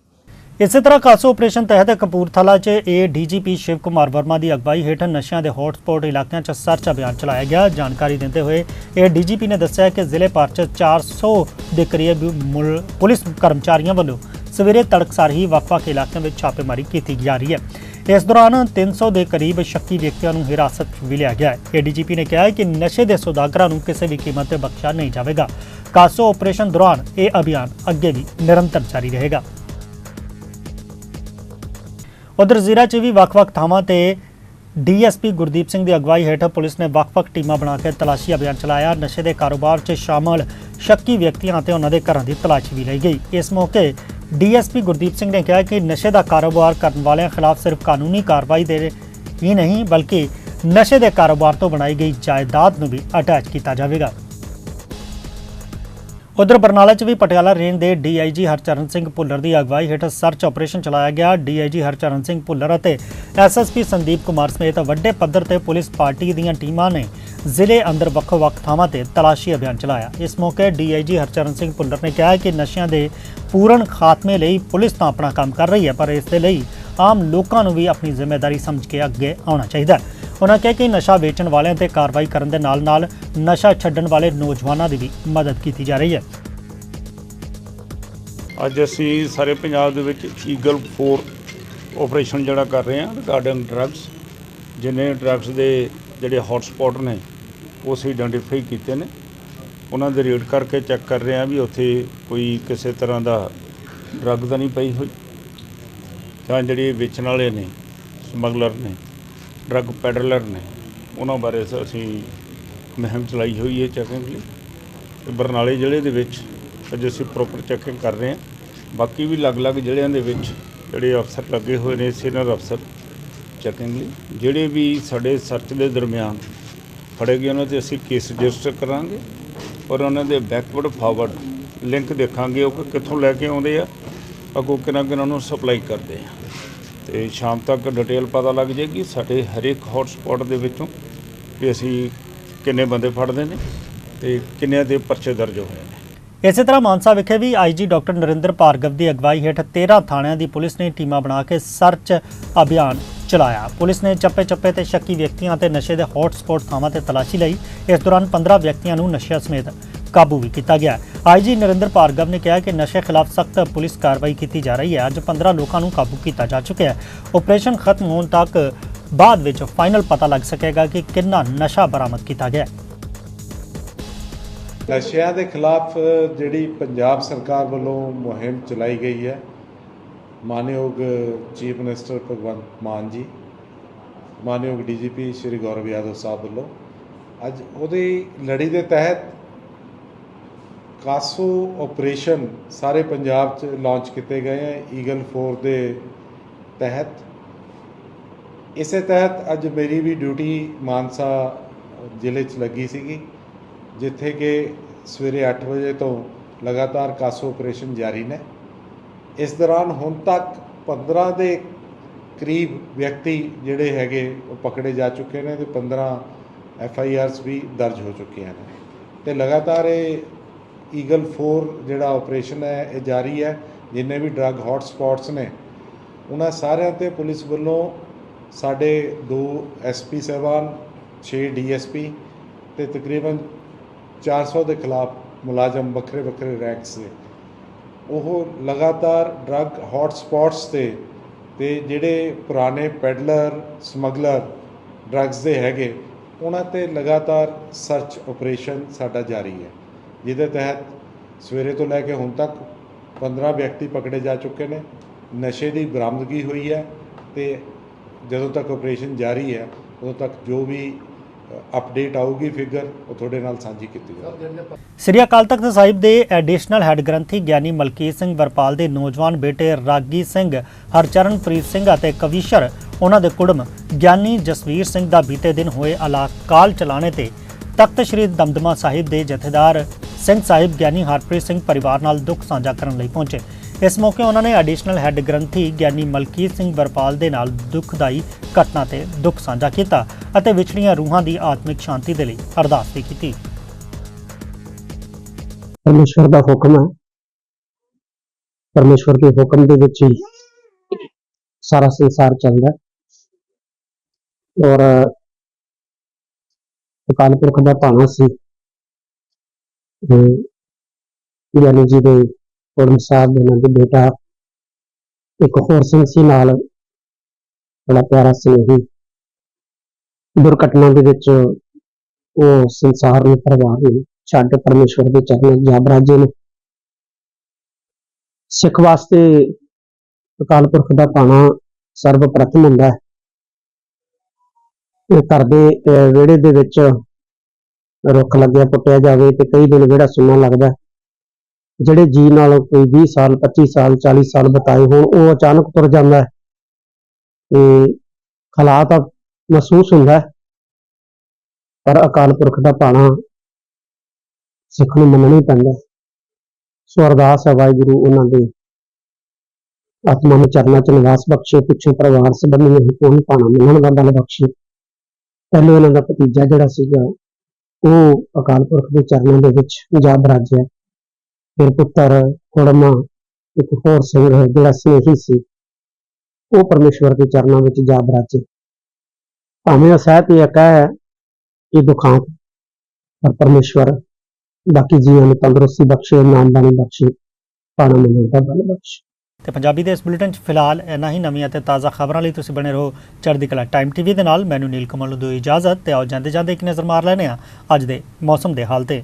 ਇਸੇ ਤਰ੍ਹਾਂ ਕਾਸੋ ਆਪਰੇਸ਼ਨ ਤਹਿਤ ਕਪੂਰਥਲਾ 'ਚ ਇਹ ਡੀਜੀਪੀ ਸ਼ਿਵ ਕੁਮਾਰ ਵਰਮਾ ਦੀ ਅਗਵਾਈ ਹੇਠ ਨਸ਼ਿਆਂ ਦੇ ਹੌਟਸਪੌਟ ਇਲਾਕਿਆਂ 'ਚ ਸਰਚ ਅਭਿਆਨ ਚਲਾਇਆ ਗਿਆ। ਜਾਣਕਾਰੀ ਦਿੰਦੇ ਹੋਏ ਇਹ ਡੀਜੀਪੀ ਨੇ ਦੱਸਿਆ ਕਿ ਜ਼ਿਲ੍ਹੇ ਭਰ 'ਚ 400 ਦੇ ਕਰੀਬ ਮੁਲ- ਪੁਲਿਸ ਕਰਮਚਾਰੀਆਂ ਵੱਲੋਂ ਸਵੇਰੇ ਤੜਕਸਾਰ ਹੀ ਵੱਖ-ਵੱਖ ਇਲਾਕਿਆਂ ਵਿੱਚ ਛਾਪੇਮਾਰੀ ਕੀਤੀ ਜਾ ਰਹੀ ਹੈ। ਇਸ ਦੌਰਾਨ 300 ਦੇ ਕਰੀਬ ਸ਼ੱਕੀ ਵਿਅਕਤੀਆਂ ਨੂੰ ਹਿਰਾਸਤ 'ਚ ਵੀ ਲਿਆ ਗਿਆ ਹੈ। ਏਡੀਜੀਪੀ ਨੇ ਕਿਹਾ ਹੈ ਕਿ ਨਸ਼ੇ ਦੇ ਸੌਦਾਗਰਾਂ ਨੂੰ ਕਿਸੇ ਵੀ ਕੀਮਤ ਤੇ ਬਖਸ਼ਿਆ ਨਹੀਂ ਜਾਵੇਗਾ। ਕਾਸੋ ਆਪਰੇਸ਼ਨ ਦੌਰਾਨ ਇਹ ਅਭਿਆਨ ਅੱਗੇ ਵੀ ਨਿਰੰਤਰ ਜਾਰੀ ਰਹੇਗਾ। ਉਧਰ ਜ਼ਿਲ੍ਹਾ 'ਚ ਵੀ ਵੱਖ-ਵੱਖ ਥਾਵਾਂ ਤੇ ਡੀਐਸਪੀ ਗੁਰਦੀਪ ਸਿੰਘ ਦੀ ਅਗਵਾਈ ਹੇਠ ਪੁਲਿਸ ਨੇ ਵੱਖ-ਵੱਖ ਟੀਮਾਂ ਬਣਾ ਕੇ ਤਲਾਸ਼ੀ ਅਭਿਆਨ ਚਲਾਇਆ। ਨਸ਼ੇ ਦੇ ਕਾਰੋਬਾਰ 'ਚ ਸ਼ਾਮਲ ਸ਼ੱਕੀ ਵਿਅਕਤੀਆਂ ਅਤੇ ਉਹਨਾਂ ਦੇ ਘਰਾਂ ਦੀ ਤਲਾਸ਼ੀ ਵੀ ਲਈ ਗਈ। ਇਸ ਮੌਕੇ ਡੀਐਸਪੀ ਗੁਰਦੀਪ ਸਿੰਘ ਨੇ ਕਿਹਾ ਕਿ ਨਸ਼ੇ ਦਾ ਕਾਰੋਬਾਰ ਕਰਨ ਵਾਲਿਆਂ ਖਿਲਾਫ ਸਿਰਫ ਕਾਨੂੰਨੀ ਕਾਰਵਾਈ ਦੇ ਹੀ ਨਹੀਂ, ਬਲਕਿ ਨਸ਼ੇ ਦੇ ਕਾਰੋਬਾਰ ਤੋਂ ਬਣਾਈ ਗਈ ਜਾਇਦਾਦ ਨੂੰ ਵੀ ਅਟੈਚ ਕੀਤਾ ਜਾਵੇਗਾ। ਉਧਰ ਬਰਨਾਲਾ 'ਚ ਵੀ ਪਟਿਆਲਾ ਰੇਂਜ ਦੇ ਡੀਆਈਜੀ ਹਰਚਰਨ ਸਿੰਘ ਭੁੱਲਰ ਦੀ ਅਗਵਾਈ ਹੇਠ ਸਰਚ ਆਪਰੇਸ਼ਨ ਚਲਾਇਆ ਗਿਆ। ਡੀਆਈਜੀ ਹਰਚਰਨ ਸਿੰਘ ਭੁੱਲਰ ਅਤੇ ਐਸਐਸਪੀ ਸੰਦੀਪ ਕੁਮਾਰ ਸਮੇਤ ਵੱਡੇ ਪੱਧਰ ਤੇ ਪੁਲਿਸ ਪਾਰਟੀ ਦੀਆਂ ਟੀਮਾਂ ਨੇ ਜ਼ਿਲ੍ਹੇ ਅੰਦਰ ਵੱਖ-ਵੱਖ ਥਾਵਾਂ ਤੇ ਤਲਾਸ਼ੀ ਅਭਿਆਨ ਚਲਾਇਆ। ਇਸ ਮੌਕੇ ਡੀਆਈਜੀ ਹਰਚਰਨ ਸਿੰਘ ਭੁੱਲਰ ਨੇ ਕਿਹਾ ਕਿ ਨਸ਼ਿਆਂ ਦੇ ਪੂਰਨ ਖਾਤਮੇ ਲਈ ਪੁਲਿਸ ਤਾਂ ਆਪਣਾ ਕੰਮ ਕਰ ਰਹੀ ਹੈ, ਪਰ ਇਸ ਦੇ ਲਈ ਆਮ ਲੋਕਾਂ ਨੂੰ ਵੀ ਆਪਣੀ ਜ਼ਿੰਮੇਵਾਰੀ ਸਮਝ ਕੇ ਅੱਗੇ ਆਉਣਾ ਚਾਹੀਦਾ ਹੈ। ਉਹਨਾਂ ਕਿਹਾ ਕਿ ਨਸ਼ਾ ਵੇਚਣ ਵਾਲਿਆਂ ਤੇ ਕਾਰਵਾਈ ਕਰਨ ਦੇ ਨਾਲ-ਨਾਲ ਨਸ਼ਾ ਛੱਡਣ ਵਾਲੇ ਨੌਜਵਾਨਾਂ ਦੀ ਵੀ ਮਦਦ ਕੀਤੀ ਜਾ ਰਹੀ ਹੈ। ਅੱਜ ਅਸੀਂ ਸਾਰੇ ਪੰਜਾਬ ਦੇ ਵਿੱਚ ਈਗਲ 4 ਆਪਰੇਸ਼ਨ ਜਿਹੜਾ ਕਰ ਰਹੇ ਹਾਂ ਰਿਗਾਰਡਿੰਗ ਡਰੱਗਸ ਜਿੰਨੇ ਡਰੱਗਸ ਦੇ ਜਿਹੜੇ ਹੌਟ ਨੇ, ਉਹ ਅਸੀਂ ਆਇਡੈਂਟੀਫਾਈ ਕੀਤੇ ਨੇ। ਉਹਨਾਂ ਦੇ ਰੇਡ ਕਰਕੇ ਚੈੱਕ ਕਰ ਰਹੇ ਹਾਂ ਵੀ ਉੱਥੇ ਕੋਈ ਕਿਸੇ ਤਰ੍ਹਾਂ ਦਾ ਡਰੱਗ ਤਾਂ ਨਹੀਂ ਪਈ ਹੋਈ, ਜਾਂ ਜਿਹੜੇ ਵੇਚਣ ਵਾਲੇ ਨੇ ਸਮਗਲਰ ਨੇ। ਡਰੱਗ ਪੈਡਲਰ ਨੇ, ਉਹਨਾਂ ਬਾਰੇ ਅਸੀਂ ਮੁਹਿੰਮ ਚਲਾਈ ਹੋਈ ਹੈ ਚੈਕਿੰਗ ਲਈ ਤੇ ਬਰਨਾਲੇ ਜ਼ਿਲ੍ਹੇ ਦੇ ਵਿੱਚ ਅੱਜ ਅਸੀਂ ਪ੍ਰੋਪਰ ਚੈਕਿੰਗ ਕਰ ਰਹੇ ਹਾਂ। ਬਾਕੀ ਵੀ ਅਲੱਗ-ਅਲੱਗ ਜ਼ਿਲ੍ਹਿਆਂ ਦੇ ਵਿੱਚ ਜਿਹੜੇ ਅਫਸਰ ਲੱਗੇ ਹੋਏ ਨੇ ਸੀਨੀਅਰ ਅਫਸਰ ਚੈਕਿੰਗ ਲਈ, ਜਿਹੜੇ ਵੀ ਸਾਡੇ ਸਰਚ ਦੇ ਦਰਮਿਆਨ ਫੜੇ ਗਏ ਉਹਨਾਂ ਤੇ ਅਸੀਂ ਕੇਸ ਰਜਿਸਟਰ ਕਰਾਂਗੇ ਔਰ ਉਹਨਾਂ ਦੇ ਬੈਕਵਰਡ ਫਾਰਵਰਡ ਲਿੰਕ ਦੇਖਾਂਗੇ ਉਹ ਕਿੱਥੋਂ ਲੈ ਕੇ ਆਉਂਦੇ ਆ, ਅੱਗੋਂ ਕਿਹਨਾਂ ਕਿਹਨਾਂ ਨੂੰ ਸਪਲਾਈ ਕਰਦੇ ਆ। ਤੇ ਸ਼ਾਮ ਤੱਕ ਡਿਟੇਲ ਪਤਾ ਲੱਗ ਜਾਏਗੀ ਸਾਡੇ ਹਰੇਕ ਹੌਟ ਦੇ ਵਿੱਚੋਂ ਕਿ ਅਸੀਂ ਕਿੰਨੇ ਬੰਦੇ ਫੜਦੇ ਨੇ ਤੇ ਕਿੰਨਿਆਂ ਦੇ ਪਰਚੇ ਦਰਜ ਹੋਏ ਨੇ। ਇਸੇ ਤਰ੍ਹਾਂ ਮਾਨਸਾ ਵਿਖੇ ਵੀ ਆਈਜੀ ਡਾਕਟਰ ਨਰਿੰਦਰ ਭਾਰਗਵ ਦੀ ਅਗਵਾਈ ਹੇਠ 13 ਥਾਣਿਆਂ ਦੀ ਪੁਲਿਸ ਨੇ ਟੀਮਾਂ ਬਣਾ ਕੇ ਸਰਚ ਅਭਿਆਨ ਚਲਾਇਆ। ਪੁਲਿਸ ਨੇ ਚੱਪੇ-ਚੱਪੇ ਤੇ ਸ਼ੱਕੀ ਵਿਅਕਤੀਆਂ ਤੇ ਨਸ਼ੇ ਦੇ ਹੌਟ ਥਾਵਾਂ ਤੇ ਤਲਾਸ਼ੀ ਲਈ। ਇਸ ਦੌਰਾਨ 15 ਵਿਅਕਤੀਆਂ ਨੂੰ ਨਸ਼ਿਆਂ ਸਮੇਤ ਕਾਬੂ ਵੀ ਕੀਤਾ ਗਿਆ। ਆਈਜੀ ਨਰਿੰਦਰ ਭਾਰਗਵ ਨੇ ਕਿਹਾ ਕਿ ਨਸ਼ੇ ਖਿਲਾਫ ਸਖਤ ਪੁਲਿਸ ਕਾਰਵਾਈ ਕੀਤੀ ਜਾ ਰਹੀ ਹੈ। ਅੱਜ 15 ਲੋਕਾਂ ਨੂੰ ਕਾਬੂ ਕੀਤਾ ਜਾ ਚੁੱਕਿਆ ਹੈ। ਆਪਰੇਸ਼ਨ ਖਤਮ ਹੋਣ ਤੱਕ ਬਾਅਦ ਵਿੱਚ ਫਾਈਨਲ ਪਤਾ ਲੱਗ ਸਕੇਗਾ ਕਿ ਕਿੰਨਾ ਨਸ਼ਾ ਬਰਾਮਦ ਕੀਤਾ ਗਿਆ ਹੈ। ਨਸ਼ਿਆਂ ਦੇ ਖਿਲਾਫ ਜਿਹੜੀ ਪੰਜਾਬ ਸਰਕਾਰ ਵੱਲੋਂ ਮੁਹਿੰਮ ਚਲਾਈ ਗਈ ਹੈ, ਮਾਨਯੋਗ ਚੀਫ ਮਿਨਿਸਟਰ ਭਗਵੰਤ ਮਾਨ ਜੀ, ਮਾਨਯੋਗ ਡੀਜੀਪੀ ਸ਼੍ਰੀ ਗੌਰਵ ਯਾਦਵ ਸਾਹਿਬ ਵੱਲੋਂ, ਅੱਜ ਉਹਦੀ ਲੜੀ ਦੇ ਤਹਿਤ ਕਾਸੋ ਆਪਰੇਸ਼ਨ ਸਾਰੇ ਪੰਜਾਬ 'ਚ ਲਾਂਚ ਕੀਤੇ ਗਏ ਹੈ ਈਗਲ 4 ਦੇ ਤਹਿਤ। ਇਸੇ ਤਹਿਤ ਅੱਜ ਮੇਰੀ ਵੀ ਡਿਊਟੀ ਮਾਨਸਾ ਜ਼ਿਲ੍ਹੇ 'ਚ ਲੱਗੀ ਸੀਗੀ, ਜਿੱਥੇ ਕਿ ਸਵੇਰੇ 8 ਵਜੇ ਤੋਂ ਲਗਾਤਾਰ ਕਾਸੋ ਆਪਰੇਸ਼ਨ ਜਾਰੀ ਨੇ। ਇਸ ਦੌਰਾਨ ਹੁਣ ਤੱਕ 15 ਦੇ ਕਰੀਬ ਵਿਅਕਤੀ ਜਿਹੜੇ ਹੈਗੇ, ਉਹ ਪਕੜੇ ਜਾ ਚੁੱਕੇ ਨੇ ਤੇ 15 ਐਫ ਆਈ ਆਰਸ ਵੀ ਦਰਜ ਹੋ ਚੁੱਕੀਆਂ ਨੇ। ਤੇ ਲਗਾਤਾਰ ਇਹ ਈਗਲ 4 ਜਿਹੜਾ ਆਪਰੇਸ਼ਨ ਹੈ, ਇਹ ਜਾਰੀ ਹੈ। ਜਿੰਨੇ ਵੀ ਡਰੱਗ ਹੌਟ ਸਪੌਟਸ ਨੇ, ਉਹਨਾਂ ਸਾਰਿਆਂ ਤੇ ਪੁਲਿਸ ਵੱਲੋਂ ਸਾਡੇ ਦੋ ਐਸਪੀ ਸਾਹਿਬਾਨ 6 ਡੀਐਸਪੀ ਤੇ ਤਕਰੀਬਨ 400 ਦੇ ਖਿਲਾਫ ਮੁਲਾਜ਼ਮ ਵੱਖਰੇ ਵੱਖਰੇ ਰੈਂਕਸ ਦੇ ਉਹ ਲਗਾਤਾਰ ਡਰੱਗ ਹੌਟ ਸਪੌਟਸ ਤੇ ਤੇ ਜਿਹੜੇ ਪੁਰਾਣੇ ਪੈਡਲਰ ਸਮਗਲਰ ਡਰੱਗਸ ਦੇ ਹੈਗੇ, ਉਹਨਾਂ ਤੇ ਲਗਾਤਾਰ ਸਰਚ ਆਪਰੇਸ਼ਨ ਸਾਡਾ ਜਾਰੀ ਹੈ। ਜਿਹਦੇ ਤਹਿਤ ਸਵੇਰੇ ਤੋਂ ਲੈ ਕੇ ਹੁਣ ਤੱਕ 15 ਵਿਅਕਤੀ ਪਕੜੇ ਜਾ ਚੁੱਕੇ ਨੇ। ਨਸ਼ੇ ਦੀ ਬਰਾਮਦਗੀ ਹੋਈ ਹੈ ਤੇ ਜਦੋਂ ਤੱਕ ਆਪਰੇਸ਼ਨ ਜਾਰੀ ਹੈ ਉਦੋਂ ਤੱਕ ਜੋ ਵੀ ਅਪਡੇਟ ਆਊਗੀ ਫਿਗਰ ਉਹ ਤੁਹਾਡੇ ਨਾਲ ਸਾਂਝੀ ਕੀਤੀ ਜਾਵੇਗੀ ਸ੍ਰੀ ਅਕਾਲ ਤਖਤ ਸਾਹਿਬ ਦੇ ਐਡੀਸ਼ਨਲ ਹੈੱਡ ਗ੍ਰੰਥੀ ਗਿਆਨੀ ਮਲਕੀਤ ਸਿੰਘ ਵਰਪਾਲ ਦੇ ਨੌਜਵਾਨ ਬੇਟੇ ਰਾਗੀ ਸਿੰਘ ਹਰਚਰਨਪ੍ਰੀਤ ਸਿੰਘ ਅਤੇ ਕਵੀਸ਼ਰ ਉਹਨਾਂ ਦੇ ਕੁੜਮ ਗਿਆਨੀ ਜਸਵੀਰ ਸਿੰਘ ਦਾ ਬੀਤੇ ਦਿਨ ਹੋਏ ਅਲਾਕਾਲ ਚਲਾਣੇ ਤੇ ਤਖਤ ਸ੍ਰੀ ਦਮਦਮਾ ਸਾਹਿਬ ਦੇ ਜਥੇਦਾਰ ਸਿੰਘ ਸਾਹਿਬ ਗਿਆਨੀ ਹਰਪ੍ਰੀਤ ਸਿੰਘ ਪਰਿਵਾਰ ਨਾਲ ਦੁੱਖ ਸਾਂਝਾ ਕਰਨ ਲਈ ਪਹੁੰਚੇ। ਇਸ ਮੌਕੇ ਉਹਨਾਂ ਨੇ ਐਡੀਸ਼ਨਲ ਹੈੱਡ ਗ੍ਰੰਥੀ ਗਿਆਨੀ ਮਲਕੀਤ ਸਿੰਘ ਵਰਪਾਲ ਦੇ ਨਾਲ ਦੁਖਦਾਈ ਘਟਨਾ ਤੇ ਦੁੱਖ ਸਾਂਝਾ ਕੀਤਾ ਅਤੇ ਵਿਛੜੀਆਂ ਰੂਹਾਂ ਦੀ ਆਤਮਿਕ ਸ਼ਾਂਤੀ ਦੇ ਲਈ ਅਰਦਾਸ ਵੀ ਕੀਤੀ। ਪਰਮੇਸ਼ਵਰ ਦਾ ਹੁਕਮ ਹੈ। ਪਰਮੇਸ਼ਵਰ ਦੇ ਹੁਕਮ ਦੇ ਵਿੱਚ ਹੀ ਸਾਰਾ ਸੰਸਾਰ ਚੱਲਦਾ ਔਰ ਅਕਾਲ ਪੁਰਖ ਦਾ ਭਾਣਾ ਸੀ। ਗਿਆਨੀ ਜੀ ਦੇ ਪਰਮ ਸਾਹਿਬ ਇਹਨਾਂ ਦੇ ਬੇਟਾ ਇੱਕ ਹੋਰ ਸਿੰਘ ਸੀ ਨਾਲ ਬੜਾ ਪਿਆਰਾ ਸਨੇਹੀ ਦੁਰਘਟਨਾ ਦੇ ਵਿੱਚ ਉਹ ਸੰਸਾਰ ਨੂੰ ਪਰਵਾਹ ਨਹੀਂ ਛੱਡ ਪਰਮੇਸ਼ਵਰ ਦੇ ਚਰਨਾਂ 'ਚ ਜਾ ਨੇ। ਸਿੱਖ ਵਾਸਤੇ ਅਕਾਲ ਪੁਰਖ ਦਾ ਪਾਣਾ ਸਰਬ ਪ੍ਰਥਮ ਹੁੰਦਾ ਹੈ। ਇਹ ਘਰ ਦੇ ਵਿਹੜੇ ਦੇ ਵਿੱਚ ਰੁੱਖ ਲੱਗਿਆ, ਪੁੱਟਿਆ ਜਾਵੇ ਤੇ ਕਈ ਦਿਨ ਜਿਹੜਾ ਸੁੰਨਾ ਲੱਗਦਾ। ਜਿਹੜੇ ਜੀ ਨਾਲ ਕੋਈ 20 ਸਾਲ 25 ਸਾਲ 40 ਸਾਲ ਬਤਾਏ ਹੋਣ, ਉਹ ਅਚਾਨਕ ਤੁਰ ਜਾਂਦਾ ਹੈ। ਤੇ ਹਾਲਾਤ ਮਹਿਸੂਸ ਹੁੰਦਾ ਪਰ ਅਕਾਲ ਪੁਰਖ ਦਾ ਪਾਣਾ ਸਿੱਖ ਨੂੰ ਮੰਨਣਾ ਹੀ ਪੈਂਦਾ ਹੈ। ਸੋ ਅਰਦਾਸ ਹੈ ਵਾਹਿਗੁਰੂ ਉਹਨਾਂ ਦੇ। ਆਤਮਾ ਨੂੰ ਚਰਨਾਂ ਚ ਨਿਵਾਸ ਬਖਸ਼ੇ, ਪਿੱਛੇ ਪਰਿਵਾਰ ਸੰਬੰਧੀ ਨਹੀਂ ਕੋਈ ਪਾਣਾ ਮੰਨਣ ਦਾ ਬਲ ਬਖਸ਼ੇ। ਪਹਿਲੇ ਉਹਨਾਂ ਦਾ ਭਤੀਜਾ ਜਿਹੜਾ ਸੀਗਾ ਉਹ ਅਕਾਲ ਪੁਰਖ ਦੇ ਚਰਨਾਂ ਦੇ ਵਿੱਚ ਜਾ ਬਰਾਜਿਆ ਫਿਰ ਪੁੱਤਰ ਕੁੜਮਾ ਇੱਕ ਹੋਰ ਸਿੰਘ ਹੈ ਜਿਹੜਾ ਸਨੇਹੀ ਸੀ। ਉਹ ਪਰਮੇਸ਼ਵਰ ਦੇ ਚਰਨਾਂ ਵਿੱਚ ਜਾ ਬਰਾਜੇ ਭਾਵੇਂ ਅਸਹਿਤ ਇਹ ਹੈ ਕਿ ਦੁਖਾਂਤ, ਪਰ ਪਰਮੇਸ਼ਵਰ ਬਾਕੀ ਜੀਵਾਂ ਨੂੰ ਤੰਦਰੁਸਤੀ ਬਖਸ਼ੇ ਨਾਮਦਾਨੀ ਬਖਸ਼ੇ ਪਾਣਾ ਮੰਨਣ ਦਾ ਬਲ ਬਖਸ਼ੇ। ਤੇ ਪੰਜਾਬੀ ਦੇ ਇਸ ਬੁਲੇਟਿਨ 'ਚ ਫਿਲਹਾਲ ਇੰਨਾ ਹੀ ਨਵੀਆਂ ਤੇ ਤਾਜ਼ਾ ਖਬਰਾਂ ਲਈ ਤੁਸੀਂ ਬਣੇ ਰਹੋ ਚੜ੍ਹਦੀ ਕਲਾ ਟਾਈਮ ਟੀਵੀ ਦੇ ਨਾਲ। ਮੈਨੂੰ ਨੀਲ ਕਮਲ ਨੂੰ ਦਿਓ ਇਜਾਜ਼ਤ ਤੇ ਆਓ ਜਾਂਦੇ ਜਾਂਦੇ ਇੱਕ ਨਜ਼ਰ ਮਾਰ ਲੈਨੇ ਆ ਅੱਜ ਦੇ ਮੌਸਮ ਦੇ ਹਾਲ ਤੇ।